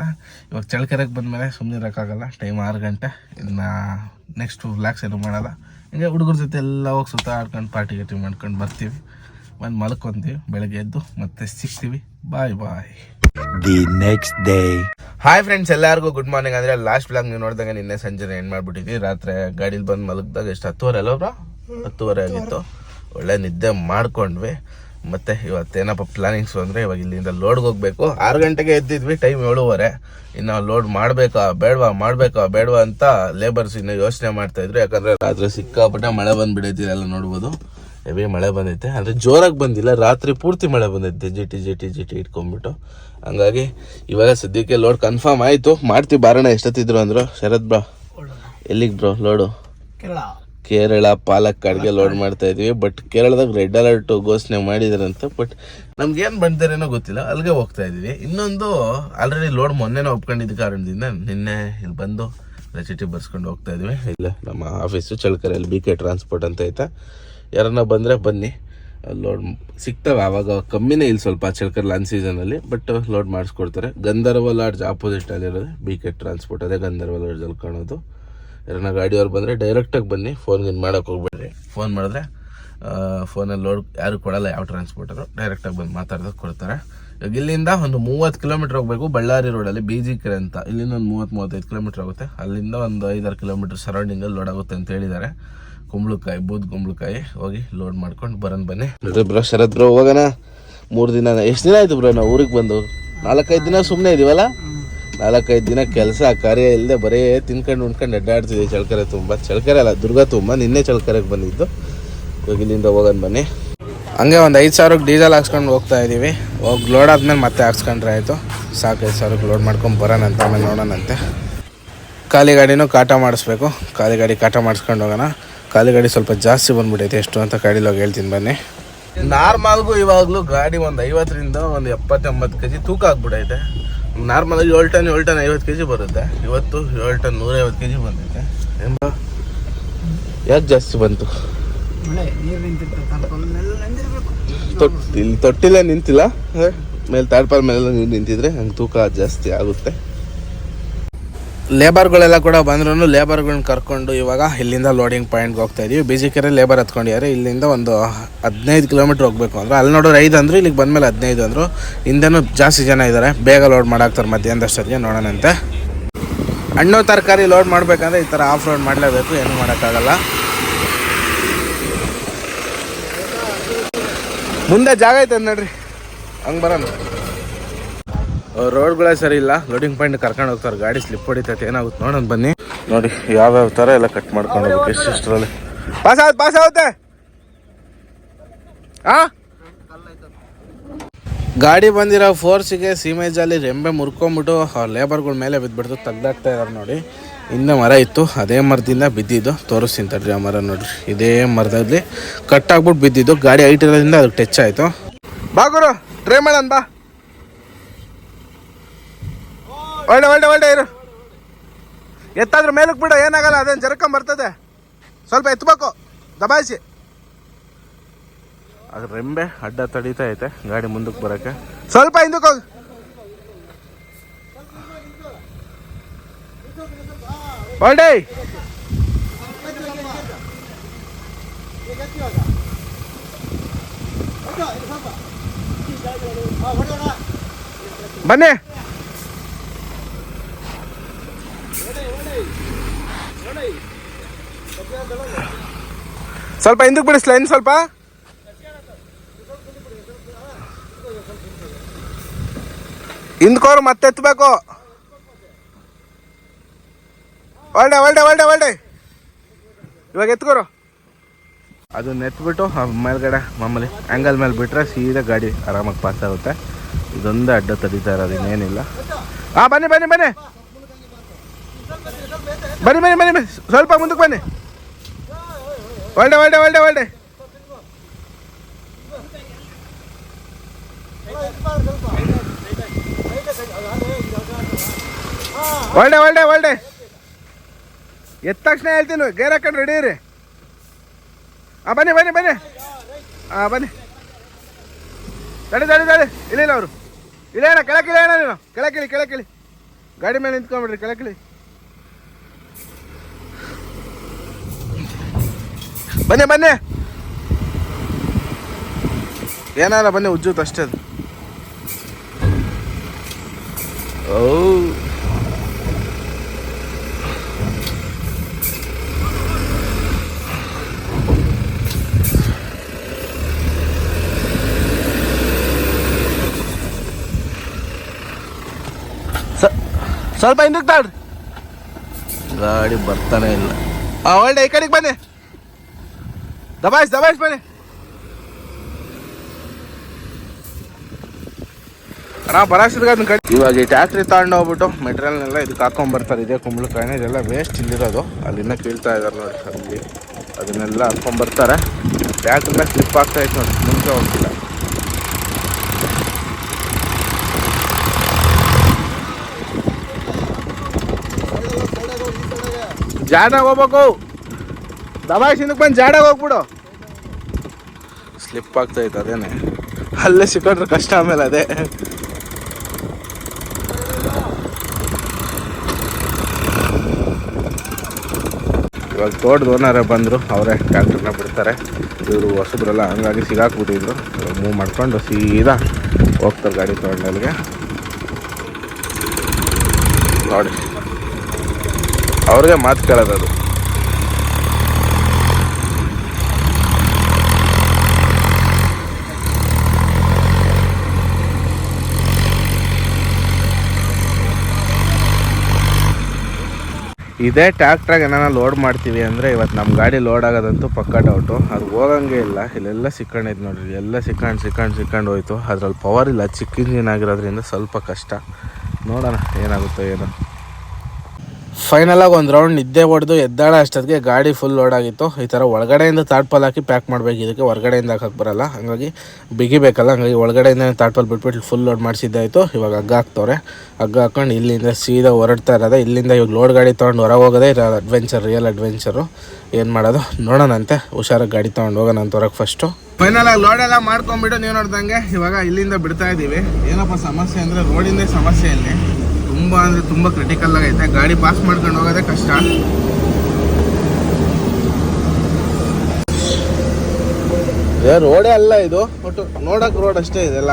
ಇವಾಗ ಚಳ್ಕೆರೆಗೆ ಬಂದಮೇಲೆ ಸುಮ್ಮನೆ ಇರೋಕ್ಕಾಗಲ್ಲ. ಟೈಮ್ ಆರು ಗಂಟೆ. ಇನ್ನು ನೆಕ್ಸ್ಟ್ ವ್ಲಾಗ್ಸ್ ಏನು ಮಾಡಲ್ಲ. ಹಿಂಗೆ ಹುಡುಗರ ಜೊತೆ ಎಲ್ಲ ಹೋಗಿ ಸುತ್ತ ಆಡ್ಕೊಂಡು ಪಾರ್ಟಿ ಗಟ್ಟಿ ಮಾಡ್ಕೊಂಡು ಬರ್ತೀವಿ. ಬಂದು ಮಲ್ಕೊಂತೀವಿ ಬೆಳಗ್ಗೆ ಎದ್ದು ಮತ್ತೆ ಸಿಗ್ತೀವಿ. Bye bye the next day hi friends ಎಲ್ಲರಿಗೂ ಗುಡ್ ಮಾರ್ನಿಂಗ್ ಅಂದ್ರೆ ಲಾಸ್ಟ್ ಬ್ಲಾಗ್ ನೀವು ನೋಡಿದಾಗ ನಿನ್ನೆ ಸಂಜೆ ಏನು ಮಾಡ್ಬಿಟ್ಟಿದ್ವಿ? ರಾತ್ರಿ ಗಾಡೀಲಿ ಬಂದು ಮಲಗಿದಾಗ ಎಷ್ಟು ಹತ್ತುವರೆ ಅಲ್ಲೋ ಬ್ರೋ? ಹತ್ತುವರೆ ಆಗಿತ್ತು. ಒಳ್ಳೆ ನಿದ್ದೆ ಮಾಡ್ಕೊಂಡ್ವಿ. ಮತ್ತೆ ಇವತ್ತೇನಪ್ಪ ಪ್ಲಾನಿಂಗ್ಸ್ ಅಂದ್ರೆ ಇವಾಗ ಇಲ್ಲಿಂದ ಲೋಡ್ಗೆ ಹೋಗ್ಬೇಕು. ಆರು ಗಂಟೆಗೆ ಎದ್ದಿದ್ವಿ ಟೈಮ್ ಏಳುವರೆ. ಇನ್ನು ಲೋಡ್ ಮಾಡಬೇಕಾ, ಬೇಡವಾ ಮಾಡಬೇಕಾ, ಬೇಡವಾ ಅಂತ ಲೇಬರ್ಸ್ ಇನ್ನು ಯೋಚನೆ ಮಾಡ್ತಾ ಇದ್ರು. ಯಾಕಂದ್ರೆ ರಾತ್ರಿ ಸಿಕ್ಕಾಪಟ್ಟೆ ಮಳೆ ಬಂದ್ಬಿಡೈತಿ ಎಲ್ಲ ನೋಡ್ಬೋದು. ಹೆವಿ ಮಳೆ ಬಂದೈತೆ. ಅಂದ್ರೆ ಜೋರಾಗಿ ಬಂದಿಲ್ಲ, ರಾತ್ರಿ ಪೂರ್ತಿ ಮಳೆ ಬಂದೈತೆ, ಜಿಟಿ ಜಿಟಿ ಜಿಟಿ ಇಟ್ಕೊಂಡ್ಬಿಟ್ಟು. ಹಂಗಾಗಿ ಇವಾಗ ಸದ್ಯಕ್ಕೆ ಲೋಡ್ ಕನ್ಫರ್ಮ್ ಆಯ್ತು. ಮಾಡ್ತೀವಿ ಬಾರಣ ಎಷ್ಟೊತ್ತಿದ್ರು ಅಂದ್ರು. ಶರತ್ ಬ್ರೋ, ಎಲ್ಲಿಗೆ ಬ್ರೋ ಲೋಡು ಕೇರಳ. ಕೇರಳ ಪಾಲಕ್ಕಾಡ್ಗೆ ಲೋಡ್ ಮಾಡ್ತಾ ಇದೀವಿ. ಬಟ್ ಕೇರಳದಾಗ ರೆಡ್ ಅಲರ್ಟ್ ಘೋಷಣೆ ಮಾಡಿದಾರಂತ. ಬಟ್ ನಮ್ಗೆ ಏನ್ ಬಂದಿರೇನೋ ಗೊತ್ತಿಲ್ಲ. ಅಲ್ಲಿಗೆ ಹೋಗ್ತಾ ಇದೀವಿ. ಇನ್ನೊಂದು ಆಲ್ರೆಡಿ ಲೋಡ್ ಮೊನ್ನೆನೇ ಒಪ್ಕೊಂಡಿದ್ದ ಕಾರಣದಿಂದ ನಿನ್ನೆ ಇಲ್ಲಿ ಬಂದು ರಚಿಟಿ ಬರ್ಸ್ಕೊಂಡು ಹೋಗ್ತಾ ಇದೀವಿ. ಇಲ್ಲ ನಮ್ಮ ಆಫೀಸು ಚಳ್ಕೆರೆಯಲ್ಲಿ ಬಿ ಕೆ ಟ್ರಾನ್ಸ್ಪೋರ್ಟ್ ಅಂತ ಐತೆ. ಯಾರನ್ನ ಬಂದರೆ ಬನ್ನಿ. ಲೋಡ್ ಸಿಗ್ತವೆ ಆವಾಗ ಕಮ್ಮಿನೇ ಇಲ್ಲಿ ಸ್ವಲ್ಪ ಚಳಕರ್ ಲಾನ್ ಸೀಸನ್ ಸೀಸನಲ್ಲಿ ಬಟ್ ಲೋಡ್ ಮಾಡಿಸ್ಕೊಡ್ತಾರೆ. ಗಂಧರ್ವ ಲಾಡ್ಜ್ ಆಪೋಸಿಟಲ್ಲಿರೋದು ಬಿ ಕೆ ಟ್ರಾನ್ಸ್ಪೋರ್ಟ್ ಅದೇ ಗಂಧರ್ವ ಲಾಡ್ಜಲ್ಲಿ ಕಾಣೋದು. ಯಾರನ್ನ ಗಾಡಿಯವ್ರು ಬಂದರೆ ಡೈರೆಕ್ಟಾಗಿ ಬನ್ನಿ ಫೋನ್ ಇನ್ ಮಾಡೋಕೆ ಹೋಗ್ಬೇಡ್ರಿ. ಫೋನ್ ಮಾಡಿದ್ರೆ ಫೋನಲ್ಲಿ ಲೋಡ್ ಯಾರು ಕೊಡಲ್ಲ ಯಾವ ಟ್ರಾನ್ಸ್ಪೋರ್ಟರು ಡೈರೆಕ್ಟಾಗಿ ಬಂದು ಮಾತಾಡೋದು ಕೊಡ್ತಾರೆ. ಇವಾಗ ಇಲ್ಲಿಂದ ಒಂದು ಮೂವತ್ತು ಕಿಲೋಮೀಟ್ರ್ ಹೋಗಬೇಕು ಬಳ್ಳಾರಿ ರೋಡಲ್ಲಿ ಬಿ ಜಿ ಕೆರೆ ಅಂತ. ಇಲ್ಲಿಂದ ಒಂದು ಮೂವತ್ತು ಮೂವತ್ತೈದು ಕಿಲೋಮೀಟ್ರ್ ಆಗುತ್ತೆ. ಅಲ್ಲಿಂದ ಒಂದು ಐದಾರು ಕಿಲೋಮೀಟ್ರ್ ಸರೌಂಡಿಂಗಲ್ಲಿ ಲೋಡ್ ಆಗುತ್ತೆ ಅಂತ ಹೇಳಿದ್ದಾರೆ. ಕುಂಬಳಕಾಯಿ ಬೂದ್ ಕುಂಬಳಕಾಯಿ ಹೋಗಿ ಲೋಡ್ ಮಾಡ್ಕೊಂಡು ಬರೋಣ ಬನ್ನಿ. ನೋಡ್ರಿ ಬ್ರೋ ಶರತ್ ಬ್ರೋ ಹೋಗೋಣ. ಮೂರು ದಿನ ಎಷ್ಟು ದಿನ ಆಯಿತು ಬ್ರೋ ನಾವು ಊರಿಗೆ ಬಂದು? ನಾಲ್ಕೈದು ದಿನ ಸುಮ್ಮನೆ ಇದೀವಲ್ಲ? ನಾಲ್ಕೈದು ದಿನ ಕೆಲಸ, ಕಾರ್ಯ ಇಲ್ಲದೆ ಬರೀ ತಿನ್ಕೊಂಡು ಉಣ್ಕೊಂಡು ಅಡ್ಡಾಡ್ತಿದ್ದೆ ಚಳ್ಕರೆ ತುಂಬ. ಚಳಕರೆ ಅಲ್ಲ, ದುರ್ಗ ತುಂಬ ನಿನ್ನೆ ಚಳ್ಕರೆಗೆ ಬಂದಿದ್ದು. ಇವಾಗ ಇಲ್ಲಿಂದ ಹೋಗೋಣ ಬನ್ನಿ. ಹಂಗೆ ಒಂದು ಐದು ಸಾವಿರಕ್ಕೆ ಡೀಸೆಲ್ ಹಾಕ್ಸ್ಕೊಂಡು ಹೋಗ್ತಾ ಇದ್ದೀವಿ ಹೋಗಿ ಲೋಡ್ ಆದ್ಮೇಲೆ ಮತ್ತೆ ಹಾಕ್ಸ್ಕೊಂಡ್ರೆ ಆಯಿತು. ಸಾಕು ಐದು ಸಾವಿರಕ್ಕೆ ಲೋಡ್ ಮಾಡ್ಕೊಂಡು ಬರೋಣಂತ ಆಮೇಲೆ ನೋಡೋಣಂತೆ. ಖಾಲಿ ಗಾಡಿನೂ ಕಾಟ ಮಾಡಿಸ್ಬೇಕು. ಖಾಲಿ ಗಾಡಿ ಕಾಟ ಮಾಡಿಸ್ಕೊಂಡು ಹೋಗೋಣ. ಖಾಲಿ ಗಾಡಿ ಸ್ವಲ್ಪ ಜಾಸ್ತಿ ಬಂದ್ಬಿಟ್ಟೈತೆ ಎಷ್ಟು ಅಂತ ಗಾಡಿಲಿ ಹೋಗಿ ಹೇಳ್ತೀನಿ ಬನ್ನಿ. ನಾರ್ಮಲ್ಗೂ ಇವಾಗಲೂ ಗಾಡಿ ಒಂದು ಐವತ್ತರಿಂದ ಒಂದು ಎಪ್ಪತ್ತೆಂಬತ್ತು ಕೆ ಜಿ ತೂಕ ಆಗ್ಬಿಟ್ಟೈತೆ ನಾರ್ಮಲಾಗಿ ಏಳು ಟನ್ ಏಳು ಟನ್ ಐವತ್ತು ಕೆ ಜಿ ಬರುತ್ತೆ. ಇವತ್ತು ಏಳು ಟನ್ ನೂರೈವತ್ತು ಕೆ ಜಿ ಬಂದೈತೆ ಎಂಬ ಯಾಕೆ ಜಾಸ್ತಿ ಬಂತು? ತೊಟ್ಟಿ ಇಲ್ಲಿ ತೊಟ್ಟಿಲ್ಲ ನಿಂತಿಲ್ಲ. ಮೇಲೆ ತಾಡ್ಪಾಲ್ ಮೇಲೆಲ್ಲ ನೀರು ನಿಂತಿದ್ರೆ ಹಂಗೆ ತೂಕ ಜಾಸ್ತಿ ಆಗುತ್ತೆ. ಲೇಬರ್ಗಳೆಲ್ಲ ಕೂಡ ಬಂದ್ರು ಲೇಬರ್ಗಳನ್ನ ಕರ್ಕೊಂಡು ಇವಾಗ ಇಲ್ಲಿಂದ ಲೋಡಿಂಗ್ ಪಾಯಿಂಟ್ಗೆ ಹೋಗ್ತಾ ಇದೀವಿ. ಬಿಜಿಕೆರೆ ಲೇಬರ್ ಹತ್ಕೊಂಡಿದ್ದಾರೆ. ಇಲ್ಲಿಂದ ಒಂದು ಹದಿನೈದು ಕಿಲೋಮೀಟ್ರ್ ಹೋಗ್ಬೇಕು ಅಂದ್ರೆ. ಅಲ್ಲಿ ನೋಡೋರು ಐದು ಅಂದರು, ಇಲ್ಲಿಗೆ ಬಂದಮೇಲೆ ಹದಿನೈದು ಅಂದರು. ಹಿಂದೆನೂ ಜಾಸ್ತಿ ಜನ ಇದ್ದಾರೆ ಬೇಗ ಲೋಡ್ ಮಾಡಾಕ್ತಾರೆ ಮಧ್ಯಾಹ್ನದಷ್ಟೊತ್ತಿಗೆ ನೋಡೋಣಂತೆ ಹಣ್ಣು, ತರಕಾರಿ ಲೋಡ್ ಮಾಡಬೇಕಂದ್ರೆ ಈ ಥರ ಆಫ್ ರೋಡ್ ಮಾಡಲೇಬೇಕು. ಏನು ಮಾಡೋಕ್ಕಾಗಲ್ಲ. ಮುಂದೆ ಜಾಗ ಐತೆ ನೋಡ್ರಿ. ಹಂಗೆ ಬರೋಣ. ರೋಡ್ಗಳೇ ಸರಿ ಇಲ್ಲ. ಲೋಡಿಂಗ್ ಪಾಯಿಂಟ್ ಕರ್ಕೊಂಡು ಹೋಗ್ತಾರೆ. ಗಾಡಿ ಸ್ಲಿಪ್ ಹೊಡಿತೈತೆ. ಏನಾಗುತ್ತೆ ನೋಡೋಣ ಬನ್ನಿ. ನೋಡಿ, ಯಾವ್ಯಾವ ಥರ ಎಲ್ಲ ಕಟ್ ಮಾಡ್ಕೊಂಡು ಹೋಗ್ಬೇಕು. ಎಷ್ಟೆಷ್ಟರಲ್ಲಿ ಪಾಸ್ ಆಗುತ್ತೆ ಪಾಸ್ ಆಗುತ್ತೆ. ಗಾಡಿ ಬಂದಿರೋ ಫೋರ್ಸಿಗೆ ಸೀಮೇಜಲ್ಲಿ ರೆಂಬೆ ಮುರ್ಕೊಂಬಿಟ್ಟು ಲೇಬರ್ಗಳ ಮೇಲೆ ಬಿದ್ದುಬಿಡ್ತು. ತಗ್ದಾಗ್ತಾ ಇದಾರೆ ನೋಡಿ. ಹಿಂದೆ ಮರ ಇತ್ತು. ಅದೇ ಮರದಿಂದ ಬಿದ್ದಿದ್ದು. ತೋರಿಸ್ತೀನಿ ತಡ್ರಿ ಆ ಮರ ನೋಡ್ರಿ. ಇದೇ ಮರದಲ್ಲಿ ಕಟ್ ಆಗ್ಬಿಟ್ಟು ಬಿದ್ದಿದ್ದು. ಗಾಡಿ ಹೈಟ್ ಇರೋದ್ರಿಂದ ಅದಕ್ಕೆ ಟಚ್ ಆಯಿತು. ಬಾ ಗುರು ಟ್ರೈ ಮಾಡೋಣ ಬಾ. ಒಳ್ಳೆ ಒಳ್ಳೆ ಒಳ್ಳೆ ಇರು. ಎತ್ತಾದ್ರೂ ಮೇಲಕ್ಕೆ ಬಿಡ ಏನಾಗಲ್ಲ ಅದೇನು ಜರ್ಕೊಂಡ್ ಬರ್ತದೆ. ಸ್ವಲ್ಪ ಎತ್ತಬೇಕು ದಬಾಯಿಸಿ. ಅದು ರೆಂಬೆ ಅಡ್ಡ ತಡೀತಾ ಐತೆ ಗಾಡಿ ಮುಂದಕ್ಕೆ ಬರೋಕ್ಕೆ. ಸ್ವಲ್ಪ ಹಿಂದಕ್ಕೆ ಹೋಗಿ. ಒಳ್ಳೆ ಬನ್ನಿ. ಸ್ವಲ್ಪ ಹಿಂದಕ್ಕೆ ಬಿಡಿಸ್ಲಾ ಇನ್ನು ಸ್ವಲ್ಪ. ಹಿಂದ್ಕೋರು ಮತ್ತೆ ಎತ್ತಬೇಕು. ಒಳ್ಳೆ ಒಳ್ಳೆ ಒಳ್ಳೆ ಒಳ್ಳೆ. ಇವಾಗ ಎತ್ಕೋರು. ಅದು ನೆತ್ಬಿಟ್ಟು ಆ ಮೇಲ್ಗಡೆ ಮಾಮೂಲಿ ಆ್ಯಂಗಲ್ ಮೇಲೆ ಬಿಟ್ಟರೆ ಸೀದಾ ಗಾಡಿ ಆರಾಮಾಗಿ ಪಾಸ್ ಆಗುತ್ತೆ. ಇದೊಂದೇ ಅಡ್ಡ ತಡೀತಾ ಇರೋದು ಇನ್ನೇನಿಲ್ಲ. ಹಾಂ ಬನ್ನಿ ಬನ್ನಿ ಬನ್ನಿ. ಬನ್ನಿ ಬನ್ನಿ ಬನ್ನಿ ಬನ್ನಿ. ಸ್ವಲ್ಪ ಮುಂದಕ್ಕೆ ಬನ್ನಿ. ಒಳ್ಳೆ ಒಳ್ಳೆ ಒಳ್ಳೆ ಒಳ್ಳೆ. ಒಳ್ಳೆ ಒಳ್ಳೆ ಒಳ್ಳೆ. ಎತ್ತ ತಕ್ಷಣ ಹೇಳ್ತೀನಿ, ಗೇರ್ ಹಾಕೊಂಡು ರೆಡಿ ಇರಿ. ಹಾಂ ಬನ್ನಿ ಬನ್ನಿ ಬನ್ನಿ. ಹಾಂ ಬನ್ನಿ. ತಡಿ ತಡಿ ತಡಿ. ಇಲ್ಲ ಅವರು. ಇಲ್ಲ ಅಣ್ಣ ಕೆಳಕಿಳಿ ಅಣ್ಣ ನೀನು. ಕೆಳಕಿಳಿ ಕೆಳಕಿಳಿ. ಗಾಡಿ ಮೇಲೆ ನಿಂತ್ಕೊಂಡ್ಬಿಡ್ರಿ, ಕೆಳಕಿಳಿ. ಬನ್ನಿ ಬನ್ನಿ. ಏನಾರ ಬನ್ನಿ, ಉಜ್ಜುತ್ ಅಷ್ಟೇ ಅದು. ಓ. ಸ್ವಲ್ಪ ಹಿಂದಕ್ಕೆ ತಾಡ್ರಿ ಗಾಡಿ ಬರ್ತಾನೆ ಇಲ್ಲ. ಆ, ಒಳ್ಳೆ ಈ ಕಡೆಗೆ ಬನ್ನಿ. ದಬಾಯಿಸ್ ದಬಾಯಿಸ್ ಬನ್ನಿ ನಾ ಬರಾಸಿದ್ಗ ಅದನ್ನ ಕಡಿ ಇವಾಗ ಈ ಟ್ಯಾಕ್ಟ್ರಿ ತಗೊಂಡು ಹೋಗ್ಬಿಟ್ಟು ಮೆಟೀರಿಯಲ್ನೆಲ್ಲ ಇದಕ್ಕೆ ಹಾಕೊಂಡ್ ಬರ್ತಾರೆ. ಇದೇ ಕುಂಬಳಕಾಯಿನ ಇದೆಲ್ಲ ವೇಸ್ಟ್ ಇಲ್ಲಿರೋದು ಅಲ್ಲಿಂದ ಕೀಳ್ತಾ ಇದಾರೆ ನೋಡಿ ಅಲ್ಲಿ. ಅದನ್ನೆಲ್ಲ ಹಾಕೊಂಡ್ ಬರ್ತಾರೆ. ಟ್ಯಾಕ್ಟ್ರಿನ ಸ್ಲಿಪ್ ಆಗ್ತಾ ಇತ್ತು ನೋಡಿ. ಮುಂಚೆ ಹೋಗ್ತಿಲ್ಲ. ಜಾಡಾಗ ಹೋಗ್ಬೇಕು. ದಬಾಯಿಸಿಂದಕ್ಕೆ ಬಂದು ಜಾಡಾಗ ಹೋಗ್ಬಿಡು. ಸ್ಲಿಪ್ ಆಗ್ತಾಯಿತ್ತು ಅದೇನೆ. ಅಲ್ಲೇ ಸಿಕ್ಕೊಂಡ್ರೆ ಕಷ್ಟ ಆಮೇಲೆ ಅದೇ. ಇವಾಗ ತೋಟದ ಓನರ ಬಂದರು, ಅವರೇ ಟ್ಯಾಕ್ಟ್ರನ್ನ ಬಿಡ್ತಾರೆ. ಇವರು ಹೊಸಬ್ರಲ್ಲ ಹಂಗಾಗಿ ಸಿಗಾಕ್ಬಿಟ್ಟಿದ್ರು. ಮೂವ್ ಮಾಡ್ಕೊಂಡು ಸೀದಾ ಹೋಗ್ತಾರೆ ಗಾಡಿ ತೊಗೊಂಡು ನೋಡಿ. ಅವ್ರಿಗೆ ಮಾತು ಕೇಳೋದು ಅದು. ಇದೇ ಟ್ಯಾಕ್ಟ್ರಾಗ ಏನಾರ ಲೋಡ್ ಮಾಡ್ತೀವಿ ಅಂದರೆ ಇವತ್ತು ನಮ್ಮ ಗಾಡಿ ಲೋಡ್ ಆಗೋದಂತೂ ಪಕ್ಕ ಡೌಟು. ಅದು ಹೋಗಂಗೆ ಇಲ್ಲ. ಇಲ್ಲೆಲ್ಲ ಸಿಕ್ಕಂಡೈತೆ ನೋಡಿರಿ. ಎಲ್ಲ ಸಿಕ್ಕಂಡು ಸಿಕ್ಕಂಡು ಸಿಕ್ಕಂಡು ಹೋಯ್ತು. ಅದ್ರಲ್ಲಿ ಪವರ್ ಇಲ್ಲ. ಚಿಕ್ಕ ಇಂಜಿನ್ ಆಗಿರೋದ್ರಿಂದ ಸ್ವಲ್ಪ ಕಷ್ಟ. ನೋಡೋಣ ಏನಾಗುತ್ತೋ ಏನೋ. ಫೈನಲಾಗಿ ಒಂದು ರೌಂಡ್ ನಿದ್ದೆ ಹೊಡೆದು ಎದ್ದಾಡ ಅಷ್ಟೊತ್ತಿಗೆ ಗಾಡಿ ಫುಲ್ ಲೋಡ್ ಆಗಿತ್ತು. ಈ ಥರ ಒಳಗಡೆಯಿಂದ ತಾಟ್ಪಲ್ ಹಾಕಿ ಪ್ಯಾಕ್ ಮಾಡಬೇಕು. ಇದಕ್ಕೆ ಹೊರಗಡೆಯಿಂದ ಹಾಕಕ್ಕೆ ಬರಲ್ಲ. ಹಾಗಾಗಿ ಬಿಗಿಬೇಕಲ್ಲ ಹಂಗಾಗಿ ಒಳಗಡೆಯಿಂದ ತಾಟ್ಪಲ್ ಬಿಟ್ಬಿಟ್ಟು ಫುಲ್ ಲೋಡ್ ಮಾಡಿಸಿದ್ದಾಯಿತು ಇವಾಗ ಹಗ್ಗ ಹಾಕ್ತವ್ರೆ. ಹಗ್ಗ ಹಾಕೊಂಡು ಇಲ್ಲಿಂದ ಸೀದಾ ಹೊರಡ್ತಾ ಇರೋದೆ. ಇಲ್ಲಿಂದ ಇವಾಗ ಲೋಡ್ ಗಾಡಿ ತೊಗೊಂಡು ಹೊರಗೆ ಹೋಗೋದೇ ಅಡ್ವೆಂಚರ್ ರಿಯಲ್ ಅಡ್ವೆಂಚರು ಏನು ಮಾಡೋದು? ನೋಡೋಣಂತೆ. ಹುಷಾರಾಗಿ ಗಾಡಿ ತೊಗೊಂಡು ಹೋಗೋಣ ಅಂತ ಹೊರಗೆ ಫಸ್ಟು ಫೈನಲ್ ಆಗಿ ಲೋಡ್ ಎಲ್ಲ ಮಾಡ್ಕೊಂಡ್ಬಿಟ್ಟು ನೀವು ನೋಡ್ದಂಗೆ ಇವಾಗ ಇಲ್ಲಿಂದ ಬಿಡ್ತಾ ಇದ್ದೀವಿ ಏನಪ್ಪ ಸಮಸ್ಯೆ ಅಂದರೆ ರೋಡಿಂದೇ ಸಮಸ್ಯೆ ಇಲ್ಲಿ. ತುಂಬ ಅಂದರೆ ತುಂಬ ಕ್ರಿಟಿಕಲ್ ಆಗೈತೆ. ಗಾಡಿ ಪಾಸ್ ಮಾಡ್ಕೊಂಡು ಹೋಗೋದೇ ಕಷ್ಟ. ರೋಡೇ ಅಲ್ಲ ಇದು. ಒಟ್ಟು ನೋಡಕ್ ರೋಡ್ ಅಷ್ಟೇ ಇದೆಲ್ಲ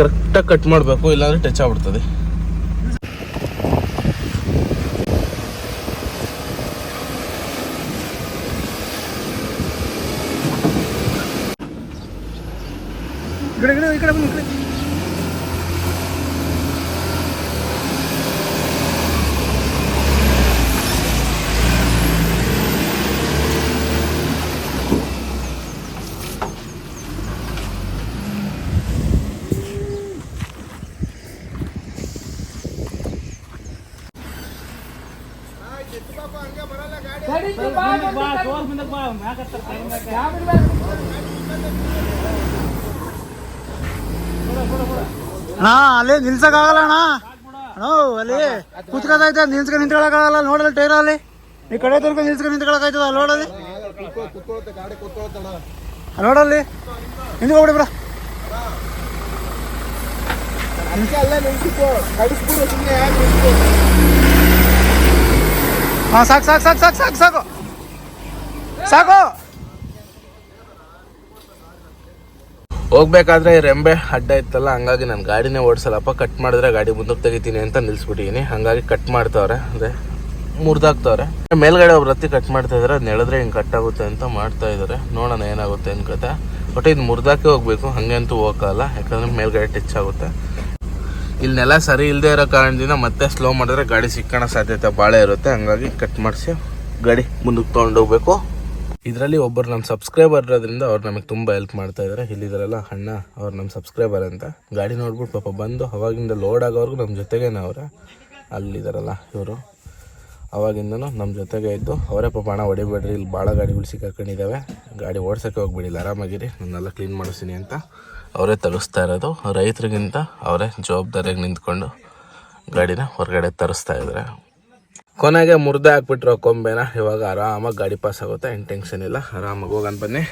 ಕರೆಕ್ಟಾಗಿ ಕಟ್ ಮಾಡಬೇಕು, ಇಲ್ಲಾಂದ್ರೆ ಟಚ್ ಆಗ್ಬಿಡ್ತದೆ. ಈ ಕಡೆ ಈ ಕಡೆ ಈ ಕಡೆ ಬನ್ನಿ, ಈ ಕಡೆ ಅಣ್ಣ ಅಲ್ಲಿ ನಿಲ್ಸಕ್ಕಾಗಲ್ಲ ಅಣ್ಣ ಅಣ್ಣ ಅಲ್ಲಿ ಕೂತ್ಕೋತೈತೆ ನಿಲ್ಸ್ಕೊಂಡು ನಿಂತ್ಕೊಳಕ್ಕಾಗಲ್ಲ ನೋಡಲ್ಲ ಟೈರ್ ಅಲ್ಲಿ ಈ ಕಡೆ ತನಕ ನಿಲ್ಸ್ಕೊಂಡು ನಿಂತ್ಕೊಳಕಾಯ್ತದ ನೋಡಲ್ಲಿ ನೋಡಲ್ಲಿ ನಿಂತ್ಕೊಬಿಡಿ ಬ್ರ ಹಾಂ ಸಾಕು ಸಾಕು ಸಾಕು ಸಾಕು ಸಾಕು ಸಾಕು ಸಾಕು ಹೋಗ್ಬೇಕಾದ್ರೆ ರೆಂಬೆ ಅಡ್ಡ ಇತ್ತಲ್ಲ, ಹಂಗಾಗಿ ನಾನು ಗಾಡಿನೇ ಓಡಿಸಲ್ಲಪ್ಪ ಕಟ್ ಮಾಡಿದ್ರೆ ಗಾಡಿ ಮುಂದಕ್ಕೆ ತೆಗಿತೀನಿ ಅಂತ ನಿಲ್ಲಿಸ್ಬಿಟ್ಟಿದ್ದೀನಿ ಹಂಗಾಗಿ ಕಟ್ ಮಾಡ್ತಾವ್ರೆ, ಅದೇ ಮುರಿದಾಕ್ತವ್ರೆ ಮೇಲ್ಗಡೆ ಒಬ್ರು ಹತ್ತಿ ಕಟ್ ಮಾಡ್ತಾ ಇದಾರೆ ಅದು ನೆಳೆದ್ರೆ ಹಿಂಗೆ ಕಟ್ ಆಗುತ್ತೆ ಅಂತ ಮಾಡ್ತಾ ಇದ್ದಾರೆ ನೋಡೋಣ ಏನಾಗುತ್ತೆ ಅನ್ಕತೆ ಬಟ್ ಇದು ಮುರಿದಾಕೆ ಹೋಗ್ಬೇಕು, ಹಂಗೆ ಅಂತೂ ಹೋಗಲ್ಲ, ಯಾಕಂದ್ರೆ ಮೇಲ್ಗಡೆ ಟಚ್ ಆಗುತ್ತೆ. ಇಲ್ಲಿ ನೆಲ ಸರಿ ಇಲ್ಲದೆ ಇರೋ ಕಾರಣದಿಂದ ಮತ್ತೆ ಸ್ಲೋ ಮಾಡಿದ್ರೆ ಗಾಡಿ ಸಿಕ್ಕೋಣ ಸಾಧ್ಯತೆ ಭಾಳ ಇರುತ್ತೆ. ಹಂಗಾಗಿ ಕಟ್ ಮಾಡಿಸಿ ಗಾಡಿ ಮುಂದಕ್ಕೆ ತೊಗೊಂಡೋಗ್ಬೇಕು ಇದರಲ್ಲಿ ಒಬ್ಬರು ನಮ್ಮ ಸಬ್ಸ್ಕ್ರೈಬರ್ ಇರೋದ್ರಿಂದ ಅವ್ರು ನಮಗೆ ತುಂಬ ಹೆಲ್ಪ್ ಮಾಡ್ತಾ ಇದ್ದಾರೆ ಇಲ್ಲಿದ್ದಾರಲ್ಲ ಅಣ್ಣ, ಅವ್ರು ನಮ್ಮ ಸಬ್ಸ್ಕ್ರೈಬರ್ ಅಂತ. ಗಾಡಿ ನೋಡ್ಬಿಟ್ಟು ಪಾಪ ಬಂದು ಅವಾಗಿಂದ ಲೋಡ್ ಆಗೋವರೆಗೂ ನಮ್ಮ ಜೊತೆಗೇನೆ ಅವರೇ. ಅಲ್ಲಿದ್ದಾರಲ್ಲ ಇವರು. ಅವಾಗಿಂದನೂ ನಮ್ಮ ಜೊತೆಗೆ ಇದ್ದು ಅವರೇ ಪಾಪ ಹಣ ಹೊಡಿಬೇಡ್ರಿ, ಇಲ್ಲಿ ಭಾಳ ಗಾಡಿಗಳು ಸಿಕ್ಕಾಕೊಂಡಿದ್ದಾವೆ ಗಾಡಿ ಓಡ್ಸೋಕ್ಕೆ ಹೋಗ್ಬಿಡಿಲ್ಲ, ಆರಾಮಾಗಿರಿ, ನನ್ನೆಲ್ಲ ಕ್ಲೀನ್ ಮಾಡಿಸ್ತೀನಿ ಅಂತ ಅವರೇ ತರಿಸ್ತಾ ಇರೋದು. ರೈತರಿಗಿಂತ ಅವರೇ ಜವಾಬ್ದಾರಿಯಾಗಿ ನಿಂತ್ಕೊಂಡು ಗಾಡಿನ ಹೊರಗಡೆ ತರಿಸ್ತಾ ಇದ್ದಾರೆ ಕೊನೆಗೆ ಮುರ್ದೆ ಹಾಕ್ಬಿಟ್ರು ಕೊಂಬೆನ. ಇವಾಗ ಆರಾಮಾಗಿ ಗಾಡಿ ಪಾಸ್ ಆಗುತ್ತೆ, ಏನು ಟೆನ್ಷನ್ ಇಲ್ಲ. ಆರಾಮಾಗಿ ಹೋಗೋಣ ಬನ್ನಿ.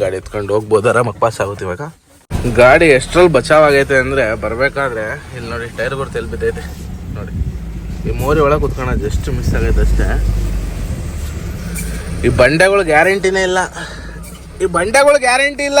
ಗಾಡಿ ಎತ್ಕೊಂಡು ಹೋಗ್ಬೋದು, ಆರಾಮಾಗಿ ಪಾಸ್ ಆಗುತ್ತೆ ಇವಾಗ. ಗಾಡಿ ಎಷ್ಟ್ರಲ್ಲಿ ಬಚಾವ್ ಆಗೈತೆ ಅಂದರೆ ಬರಬೇಕಾದ್ರೆ, ಇಲ್ಲಿ ನೋಡಿ, ಟೈರ್ ಗುರ್ತು ಎಲ್ಲಿ ಬಿದ್ದೈತೆ. ನೋಡಿ, ಈ ಮೋರಿ ಒಳಗೆ ಕುತ್ಕೊಳ ಜಸ್ಟ್ ಮಿಸ್ ಆಗೈತೆ ಅಷ್ಟೇ. ಈ ಬಂಡೆಗಳು ಗ್ಯಾರಂಟಿನೇ ಇಲ್ಲ. ಈ ಬಂಡೆಗಳು ಗ್ಯಾರಂಟಿ ಇಲ್ಲ.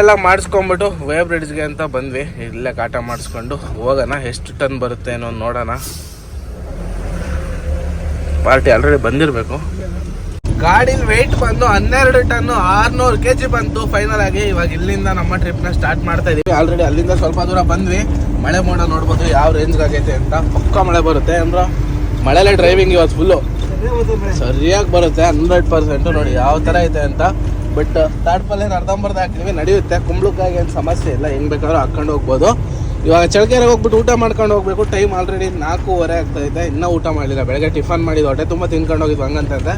ಎಲ್ಲ ಮಾಡಿಸ್ಕೊಂಬಿಟ್ಟು ವೇ ಬ್ರಿಡ್ಜ್ಗೆ ಅಂತ ಬಂದ್ವಿ. ಇಲ್ಲೇ ಕಾಟ ಮಾಡಿಸ್ಕೊಂಡು ಹೋಗೋಣ. ಎಷ್ಟು ಟನ್ ಬರುತ್ತೆ ಏನೋ ನೋಡೋಣ. ಪಾರ್ಟಿ ಆಲ್ರೆಡಿ ಬಂದಿರಬೇಕು. ಗಾಡಿನ ವೆಯ್ಟ್ ಬಂದು ಹನ್ನೆರಡು ಟನ್ ಆರ್ನೂರು ಕೆ ಜಿ ಬಂತು ಫೈನಲ್ ಆಗಿ. ಇವಾಗ ಇಲ್ಲಿಂದ ನಮ್ಮ ಟ್ರಿಪ್ನ ಸ್ಟಾರ್ಟ್ ಮಾಡ್ತಾ ಇದೀವಿ. ಆಲ್ರೆಡಿ ಅಲ್ಲಿಂದ ಸ್ವಲ್ಪ ದೂರ ಬಂದ್ವಿ. ಮಳೆ ಮೋಡ ನೋಡ್ಬೋದು ಯಾವ ರೇಂಜ್ ಆಗೈತೆ ಅಂತ. ಪಕ್ಕ ಮಳೆ ಬರುತ್ತೆ ಅಂದ್ರ. ಮಳೆಲೆ ಡ್ರೈವಿಂಗ್ ಇವತ್ತು ಫುಲ್ಲು ಸರಿಯಾಗಿ ಬರುತ್ತೆ ಹಂಡ್ರೆಡ್ ಪರ್ಸೆಂಟ್ ನೋಡಿ ಯಾವ ತರ ಐತೆ ಅಂತ. ಬಟ್ ತಾಡ್ಪಲ್ ಏನು ಅರ್ಧಂಬರ್ಧ ಹಾಕಿದ್ವಿ, ನಡೆಯುತ್ತೆ. ಕುಂಬಳಕಾಯಿ ಏನು ಸಮಸ್ಯೆ ಇಲ್ಲ ಹೆಂಗ್ ಬೇಕಾದ್ರೂ ಹಾಕೊಂಡು ಹೋಗ್ಬೋದು. ಇವಾಗ ಚಳಕೆರೆಗೆ ಹೋಗ್ಬಿಟ್ಟು ಊಟ ಮಾಡ್ಕೊಂಡು ಹೋಗ್ಬೇಕು. ಟೈಮ್ ಆಲ್ರೆಡಿ ನಾಲ್ಕೂವರೆ ಇದೆ. ಇನ್ನೂ ಊಟ ಮಾಡಿಲ್ಲ ಬೆಳಗ್ಗೆ ಟಿಫನ್ ಮಾಡಿದ್ದು ಹೊಟ್ಟೆ ತುಂಬ ತಿನ್ಕೊಂಡು ಹೋಗಿದ್ವಿ ಹಂಗಂತಂದ್ರೆ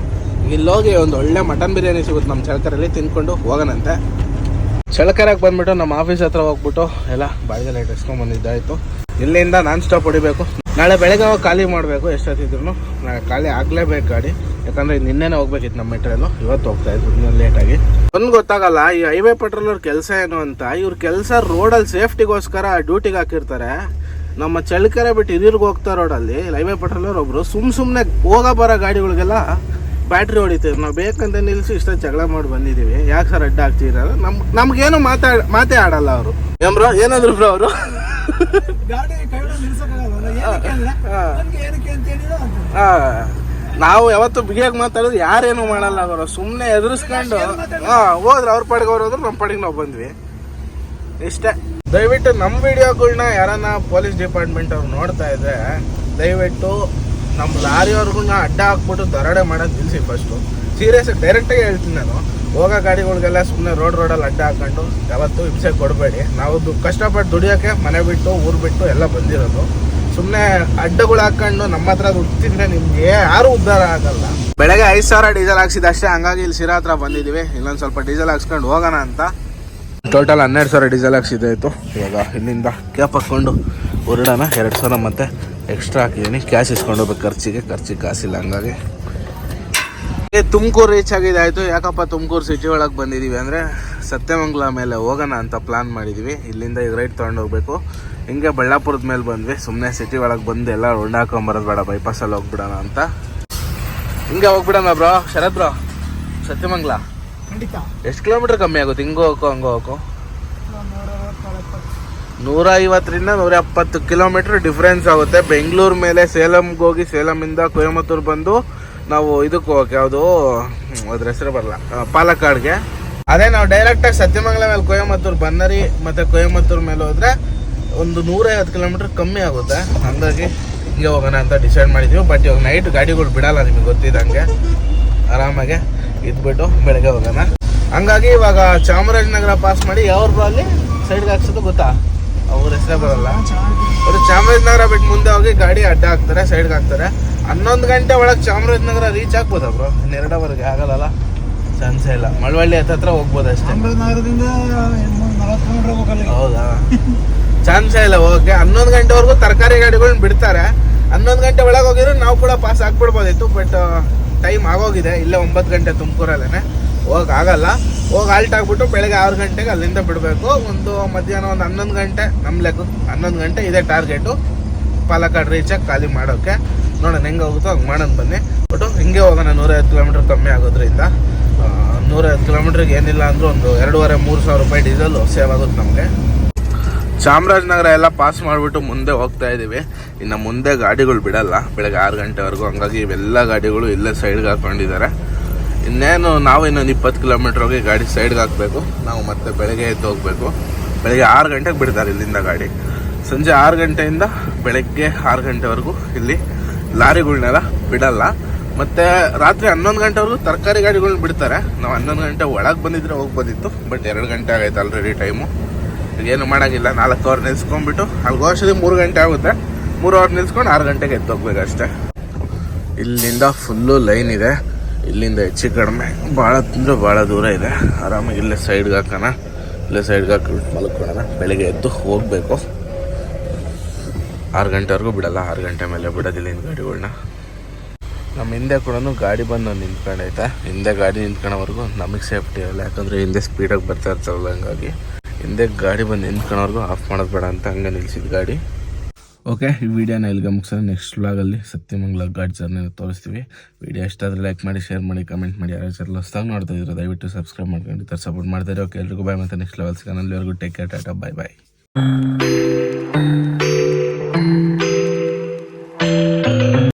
ಇಲ್ಲಿ ಹೋಗಿ ಒಂದು ಒಳ್ಳೆ ಮಟನ್ ಬಿರಿಯಾನಿ ಸಿಗುತ್ತೆ ನಮ್ಮ ಚಳಕರಲ್ಲಿ ತಿನ್ಕೊಂಡು ಹೋಗೋಣಂತೆ ಚಳಕೆರೆಗೆ ಬಂದ್ಬಿಟ್ಟು ನಮ್ಮ ಆಫೀಸ್ ಹತ್ರ ಹೋಗ್ಬಿಟ್ಟು, ಎಲ್ಲ ಬಾಡಿಗೆ ಲೈಟ್ ಎಸ್ಕೊಂಡ್ ಬಂದಿದ್ದಾಯ್ತು ಇಲ್ಲಿಂದ ನಾನ್ ಸ್ಟಾಪ್ ಹೊಡಿಬೇಕು. ನಾಳೆ ಬೆಳಗ್ಗೆ ಹೋಗಿ ಖಾಲಿ ಮಾಡಬೇಕು ಎಷ್ಟೊತ್ತಿದ್ರು ನಾಳೆ ಖಾಲಿ ಆಗ್ಲೇಬೇಕು ಗಾಡಿ. ಯಾಕಂದ್ರೆ ನಿನ್ನೆನೆ ಹೋಗ್ಬೇಕಿತ್ತು ನಮ್ಮ ಮೆಟ್ರಲ್ಲು ಇವತ್ತು ಹೋಗ್ತಾ ಇದ್ರು ಲೇಟಾಗಿ ಒಂದು ಗೊತ್ತಾಗಲ್ಲ, ಈ ಹೈವೇ ಪೆಟ್ರೋಲ್ ಅವ್ರ ಕೆಲಸ ಏನು ಅಂತ, ಇವ್ರ ಕೆಲಸ ರೋಡಲ್ಲಿ ಸೇಫ್ಟಿಗೋಸ್ಕರ ಡ್ಯೂಟಿಗೆ ಹಾಕಿರ್ತಾರೆ. ನಮ್ಮ ಚಳ್ಳಕೆರೆ ಬಿಟ್ಟು ಹಿರಿಯರ್ಗೆ ಹೋಗ್ತಾ ರೋಡಲ್ಲಿ ಹೈವೇ ಪೆಟ್ರೋಲ್ ಅವ್ರು ಒಬ್ರು ಸುಮ್ ಸುಮ್ಮನೆ ಹೋಗ ಬರೋ ಗಾಡಿಗಳಿಗೆಲ್ಲ ಬ್ಯಾಟ್ರಿ ಹೊಡಿತೀವಿ. ನಾವು ಬೇಕಂತ ನಿಲ್ಸಿ ಇಷ್ಟ ಜಗಳ ಮಾಡಿ ಬಂದಿದ್ದೀವಿ ಯಾಕೆ ಸರ್ ಅಡ್ಡ ಆಗ್ತೀರ ನಮ್ ನಮ್ಗೇನು ಮಾತಾಡ ಮಾತೇ ಆಡಲ್ಲ ಅವರು. ಏನಂದ್ರು ಬ್ರೋ ಅವರು? ಗಾಡಿ ಕೈ ನಿಲ್ಸಕ್ಕಾಗಲ್ಲ. ಏನಕ್ಕೆ ಅಂದ್ರೆ ನನ್ಗೆ ಏನಕ್ಕೆ ಅಂತ ಹೇಳಿದ್ರು ಅಂತ. ನಾವು ಯಾವತ್ತು ಬಿಗಿಯಾಗಿ ಮಾತಾಡೋದು ಯಾರೇನು ಮಾಡಲ್ಲ ಅವರು ಸುಮ್ಮನೆ ಎದುರಿಸ್ಕೊಂಡು ಹಾ ಹೋದ್ರೆ ಅವ್ರ ಪಾಡಿಗೆ ಅವ್ರು ಹೋದ್ರೆ ನಮ್ಮ ಪಾಡಿಗೆ ನಾವು ಬಂದ್ವಿ. ಇಷ್ಟೇ. ದಯವಿಟ್ಟು ನಮ್ಮ ವಿಡಿಯೋಗಳ್ನ ಯಾರನ್ನ ಪೊಲೀಸ್ ಡಿಪಾರ್ಟ್ಮೆಂಟ್ ಅವ್ರು ನೋಡ್ತಾ ಇದ್ರೆ ದಯವಿಟ್ಟು ನಮ್ಮ ಲಾರಿಯವ್ರಿಗೂ ಅಡ್ಡ ಹಾಕ್ಬಿಟ್ಟು ದರೋಡೆ ಮಾಡೋದು ನಿಲ್ಲಿಸಿ ಫಸ್ಟು ಸೀರಿಯಸ್ ಡೈರೆಕ್ಟಾಗಿ ಹೇಳ್ತೀನಿ ನಾನು. ಹೋಗೋ ಗಾಡಿಗಳಿಗೆಲ್ಲ ಸುಮ್ಮನೆ ರೋಡ್ ರೋಡಲ್ಲಿ ಅಡ್ಡ ಹಾಕೊಂಡು ಯಾವತ್ತು ಹಿಂಸೆ ಕೊಡಬೇಡಿ. ನಾವು ದು- ಕಷ್ಟಪಟ್ಟು ದುಡಿಯೋಕ್ಕೆ ಮನೆ ಬಿಟ್ಟು, ಊರು ಬಿಟ್ಟು ಎಲ್ಲ ಬಂದಿರೋದು. ಸುಮ್ಮನೆ ಅಡ್ಡಗಳು ಹಾಕೊಂಡು ನಮ್ಮ ಹತ್ರ ನಿಮಗೆ ನಿಮ್ಗೆ ಯಾರು ಉದ್ಧಾರ ಆಗಲ್ಲ. ಬೆಳಗ್ಗೆ ಐದು ಸಾವಿರ ಡೀಸೆಲ್ ಹಾಕ್ಸಿದ ಅಷ್ಟೇ, ಹಂಗಾಗಿ ಇಲ್ಲಿ ಸಿರಾ ಹತ್ರ ಬಂದಿದ್ದೀವಿ ಇಲ್ಲೊಂದು ಸ್ವಲ್ಪ ಡೀಸೆಲ್ ಹಾಕ್ಸ್ಕೊಂಡು ಹೋಗೋಣ ಅಂತ. ಟೋಟಲ್ ಹನ್ನೆರಡು ಸಾವಿರ ಡೀಸೆಲ್ ಹಾಕ್ಸಿದ್ದಾಯಿತು ಇವಾಗ ಇಲ್ಲಿಂದ ಕ್ಯಾಪ್ ಹಾಕ್ಕೊಂಡು ಹೊರಡೋಣ. ಎರಡು ಸಾವಿರ ಮತ್ತೆ ಎಕ್ಸ್ಟ್ರಾ ಹಾಕಿದ್ದೀನಿ. ಕ್ಯಾಶ್ ಇಸ್ಕೊಂಡು ಹೋಗ್ಬೇಕು ಖರ್ಚಿಗೆ. ಖರ್ಚಿಗೆ ಕಾಸಿಲ್ಲ, ಹಂಗಾಗಿ ತುಮಕೂರು ರೀಚ್ ಆಗಿದೆ ಆಯಿತು. ಯಾಕಪ್ಪ ತುಮಕೂರು ಸಿಟಿ ಒಳಗೆ ಬಂದಿದ್ದೀವಿ ಅಂದರೆ ಸತ್ಯಮಂಗ್ಲ ಮೇಲೆ ಹೋಗೋಣ ಅಂತ ಪ್ಲಾನ್ ಮಾಡಿದ್ದೀವಿ ಇಲ್ಲಿಂದ ಈಗ ರೈಟ್ ತೊಗೊಂಡು ಹೋಗಬೇಕು. ಹಿಂಗೆ ಬಳ್ಳಾಪುರದ ಮೇಲೆ ಬಂದ್ವಿ. ಸುಮ್ಮನೆ ಸಿಟಿ ಒಳಗೆ ಬಂದು ಎಲ್ಲ ರೌಂಡ್ ಹಾಕೊಂಬರೋದು ಬೇಡ ಬೈಪಾಸಲ್ಲಿ ಹೋಗ್ಬಿಡೋಣ ಅಂತ. ಹಿಂಗೆ ಹೋಗ್ಬಿಡೋಣ ಬ್ರೋ ಶರತ್ ಬ್ರೋ ಸತ್ಯಮಂಗಲ? ಖಂಡಿತ. ಎಷ್ಟು ಕಿಲೋಮೀಟ್ರ್ ಕಮ್ಮಿ ಆಗುತ್ತೆ? ಹಿಂಗೋ ಹೋಗೋ ಹಂಗೋ ಹೋಗೋ ನೂರ ಐವತ್ತರಿಂದ ನೂರ ಎಪ್ಪತ್ತು ಕಿಲೋಮೀಟ್ರ್ ಡಿಫ್ರೆನ್ಸ್ ಆಗುತ್ತೆ. ಬೆಂಗಳೂರು ಮೇಲೆ ಸೇಲಂಗೆ ಹೋಗಿ ಸೇಲಮಿಂದ ಕೊಯಮತ್ತೂರು ಬಂದು ನಾವು ಇದಕ್ಕೆ ಹೋಗಕ್ಕೆ ಯಾವುದು ಅದ್ರ ಹೆಸರು ಬರಲ್ಲ. ಪಾಲಕ್ಕಾಡ್ಗೆ. ಅದೇ ನಾವು ಡೈರೆಕ್ಟಾಗಿ ಸತ್ಯಮಂಗಲ ಮೇಲೆ ಕೊಯಮತ್ತೂರು ಬನ್ನರಿ ಮತ್ತು ಕೊಯಮತ್ತೂರು ಮೇಲೆ ಹೋದ್ರೆ ಒಂದು ನೂರೈವತ್ತು ಕಿಲೋಮೀಟರ್ ಕಮ್ಮಿ ಆಗುತ್ತೆ. ಹಂಗಾಗಿ ಹಿಂಗೆ ಹೋಗೋಣ ಅಂತ ಡಿಸೈಡ್ ಮಾಡಿದ್ದೀವಿ ಬಟ್ ಇವಾಗ ನೈಟ್ ಗಾಡಿಗಳು ಬಿಡಲ್ಲ ನಿಮಗೆ ಗೊತ್ತಿದ್ದಂಗೆ. ಆರಾಮಾಗೆ ಇದ್ಬಿಟ್ಟು ಬೆಳಗ್ಗೆ ಹೋಗೋಣ. ಹಂಗಾಗಿ ಇವಾಗ ಚಾಮರಾಜನಗರ ಪಾಸ್ ಮಾಡಿ ಯಾವ ಅಲ್ಲಿ ಸೈಡ್ಗೆ ಹಾಕ್ಸೋದು ಗೊತ್ತಾ? ಅವ್ರ ಹೆಸರೇ ಬರಲ್ಲ. ಅವರು ಚಾಮರಾಜನಗರ ಬಿಟ್ಟು ಮುಂದೆ ಹೋಗಿ ಗಾಡಿ ಅಡ್ಡ ಹಾಕ್ತಾರೆ ಸೈಡ್ಗೆ ಹಾಕ್ತಾರೆ. ಹನ್ನೊಂದು ಗಂಟೆ ಒಳಗೆ ಚಾಮರಾಜನಗರ ರೀಚ್ ಆಗ್ಬೋದಾ ಬ್ರೋ ಇನ್ನೆರಡವರೆಗೆ ಆಗಲ್ಲ ಚಾನ್ಸೇ ಇಲ್ಲ. ಮಳವಳ್ಳಿ ಹತ್ತತ್ರ ಹೋಗ್ಬೋದು ಅಷ್ಟೇ. ಚಾಮರಾಜನಗರದಿಂದ ಹೌದಾ? ಚಾನ್ಸೇ ಇಲ್ಲ ಹೋಗಕ್ಕೆ. ಹನ್ನೊಂದು ಗಂಟೆವರೆಗೂ ತರಕಾರಿ ಗಾಡಿಗಳನ್ನ ಬಿಡ್ತಾರೆ. ಹನ್ನೊಂದು ಗಂಟೆ ಒಳಗೆ ಹೋಗಿದ್ರು ನಾವು ಕೂಡ ಪಾಸ್ ಆಗ್ಬಿಡ್ಬೋದಿತ್ತು ಬಟ್ ಟೈಮ್ ಆಗೋಗಿದೆ. ಇಲ್ಲೇ ಒಂಬತ್ತು ಗಂಟೆ ತುಮಕೂರಲ್ಲೇ ಹೋಗಿ ಆಗಲ್ಲ. ಹೋಗಿ ಆಲ್ಟ್ ಆಗ್ಬಿಟ್ಟು ಬೆಳಗ್ಗೆ ಆರು ಗಂಟೆಗೆ ಅಲ್ಲಿಂದ ಬಿಡಬೇಕು. ಒಂದು ಮಧ್ಯಾಹ್ನ ಒಂದು ಹನ್ನೊಂದು ಗಂಟೆ ನಮ್ಮ ಲೆಕ್ಕ ಹನ್ನೊಂದು ಗಂಟೆ ಇದೆ ಟಾರ್ಗೆಟು ಪಾಲಕ್ಕಾಡ್ ರೀಚಾಗಿ ಖಾಲಿ ಮಾಡೋಕ್ಕೆ ನೋಡೋಣ ಹೆಂಗೆ ಹೋಗುತ್ತೋ ಹಂಗೆ ಮಾಡೋಣ ಬನ್ನಿ. ಬಟ್ ಹಿಂಗೆ ಹೋಗೋಣ, ನೂರೈವತ್ತು ಕಿಲೋಮೀಟ್ರ್ ಕಮ್ಮಿ ಆಗೋದ್ರಿಂದ. ನೂರೈವತ್ತು ಕಿಲೋಮೀಟ್ರಿಗೆ ಏನಿಲ್ಲ ಅಂದರೂ ಒಂದು ಎರಡೂವರೆ, ಮೂರು ಸಾವಿರ ರೂಪಾಯಿ ಡೀಸೆಲ್ ಸೇವ್ ಆಗುತ್ತೆ ನಮಗೆ. ಚಾಮರಾಜನಗರ ಎಲ್ಲ ಪಾಸ್ ಮಾಡಿಬಿಟ್ಟು ಮುಂದೆ ಹೋಗ್ತಾ ಇದ್ದೀವಿ ಇನ್ನು ಮುಂದೆ ಗಾಡಿಗಳು ಬಿಡಲ್ಲ. ಬೆಳಗ್ಗೆ ಆರು ಗಂಟೆವರೆಗೂ ಹಂಗಾಗಿ ಇವೆಲ್ಲ ಗಾಡಿಗಳು ಇಲ್ಲೇ ಸೈಡ್ಗೆ ಹಾಕೊಂಡಿದ್ದಾರೆ. ಇನ್ನೇನು ನಾವು ಇನ್ನೊಂದು ಇಪ್ಪತ್ತು ಕಿಲೋಮೀಟ್ರ್ ಹೋಗಿ ಗಾಡಿ ಸೈಡ್ಗೆ ಹಾಕಬೇಕು. ನಾವು ಮತ್ತೆ ಬೆಳಗ್ಗೆ ಎದ್ದು ಹೋಗಬೇಕು. ಬೆಳಗ್ಗೆ ಆರು ಗಂಟೆಗೆ ಬಿಡ್ತಾರೆ ಇಲ್ಲಿಂದ ಗಾಡಿ. ಸಂಜೆ ಆರು ಗಂಟೆಯಿಂದ ಬೆಳಗ್ಗೆ ಆರು ಗಂಟೆವರೆಗೂ ಇಲ್ಲಿ ಲಾರಿಗಳ್ನೆಲ್ಲ ಬಿಡಲ್ಲ. ಮತ್ತು ರಾತ್ರಿ ಹನ್ನೊಂದು ಗಂಟೆವರೆಗೂ ತರಕಾರಿ ಗಾಡಿಗಳನ್ನ ಬಿಡ್ತಾರೆ. ನಾವು ಹನ್ನೊಂದು ಗಂಟೆ ಒಳಗೆ ಬಂದಿದ್ರೆ ಹೋಗ್ಬೋದಿತ್ತು ಬಟ್ ಎರಡು ಗಂಟೆ ಆಗೈತೆ ಆಲ್ರೆಡಿ ಟೈಮು ಏನು ಮಾಡೋಂಗಿಲ್ಲ, ನಾಲ್ಕು ಅವರ್ ನಿಲ್ಸ್ಕೊಂಡ್ಬಿಟ್ಟು ಅಲ್ಲಿ ಹೋಗೋಷ್ಟೊತ್ತಿಗೆ ಮೂರು ಗಂಟೆ ಆಗುತ್ತೆ. ಮೂರು ಅವರ್ ನಿಲ್ಸ್ಕೊಂಡು ಆರು ಗಂಟೆಗೆ ಎದ್ದೋಗ್ಬೇಕು ಅಷ್ಟೇ ಇಲ್ಲಿಂದ ಫುಲ್ಲು ಲೈನ್ ಇದೆ. ಇಲ್ಲಿಂದ ಹೆಚ್ಚು ಕಡಿಮೆ, ಭಾಳ ಅಂದರೆ ಭಾಳ ದೂರ ಇದೆ. ಆರಾಮಾಗಿ ಇಲ್ಲೇ ಸೈಡ್ಗೆ ಹಾಕೋಣ. ಇಲ್ಲೇ ಸೈಡ್ಗೆ ಹಾಕಿ ಮಲ್ಕೊಳ್ಳೋಣ ಬೆಳಗ್ಗೆ ಎದ್ದು ಹೋಗಬೇಕು. ಆರು ಗಂಟೆವರೆಗೂ ಬಿಡಲ್ಲ, ಆರು ಗಂಟೆ ಮೇಲೆ ಬಿಡೋದಿಲ್ಲ ಇನ್ನು ಗಾಡಿಗಳನ್ನ ನಮ್ಮ ಹಿಂದೆ ಕೂಡ ಗಾಡಿ ಬಂದು ನಿಂತ್ಕೊಂಡೈತೆ. ಹಿಂದೆ ಗಾಡಿ ನಿಂತ್ಕೊಳ್ಳೋವರೆಗೂ ನಮಗೆ ಸೇಫ್ಟಿ ಇರಲ್ಲ, ಯಾಕಂದರೆ ಹಿಂದೆ ಸ್ಪೀಡಾಗಿ ಬರ್ತಾ ಇರ್ತಾವಲ್ಲ ಹಂಗಾಗಿ. ಹಿಂದೆ ಗಾಡಿ ಬಂದು ನಿಂತ್ಕೊಳ್ಳೋವರೆಗೂ ಆಫ್ ಮಾಡೋದು ಬೇಡ ಅಂತ ಹಂಗೆ ನಿಲ್ಸಿದ್ದು ಗಾಡಿ. ಓಕೆ, ಈ ವಿಡಿಯೋನ ಇಲ್ಲಿಗೆ ಮುಗಿಸೋಣ ನೆಕ್ಸ್ಟ್ ವ್ಲಾಗಲ್ಲಿ ಸತ್ಯಮಂಗ್ಲ ಗಾಡಿ ಜರ್ನಿ ತೋರಿಸ್ತೀವಿ. ವಿಡಿಯೋ ಇಷ್ಟ ಆದರೆ ಲೈಕ್ ಮಾಡಿ, ಶೇರ್ ಮಾಡಿ, ಕಮೆಂಟ್ ಮಾಡಿ. ಯಾರು ಚಾನಲ್ ಹೊಸ್ದಾಗಿ ನೋಡ್ತಾ ಇದ್ರೆ ದಯವಿಟ್ಟು ಸಬ್ಸ್ಕ್ರೈಬ್ ಮಾಡ್ಕೊಂಡು ಥರ ಸಪೋರ್ಟ್ ಮಾಡ್ತಾರೆ ಓಕೆ, ಎಲ್ರಿಗೂ ಬಾಯ್ ಮತ್ತು ನೆಕ್ಸ್ಟ್ ಲೆವೆಲ್ ಸಿಗೋಣ. ಅಲ್ಲಿವರೆಗೂ take care tata bye bye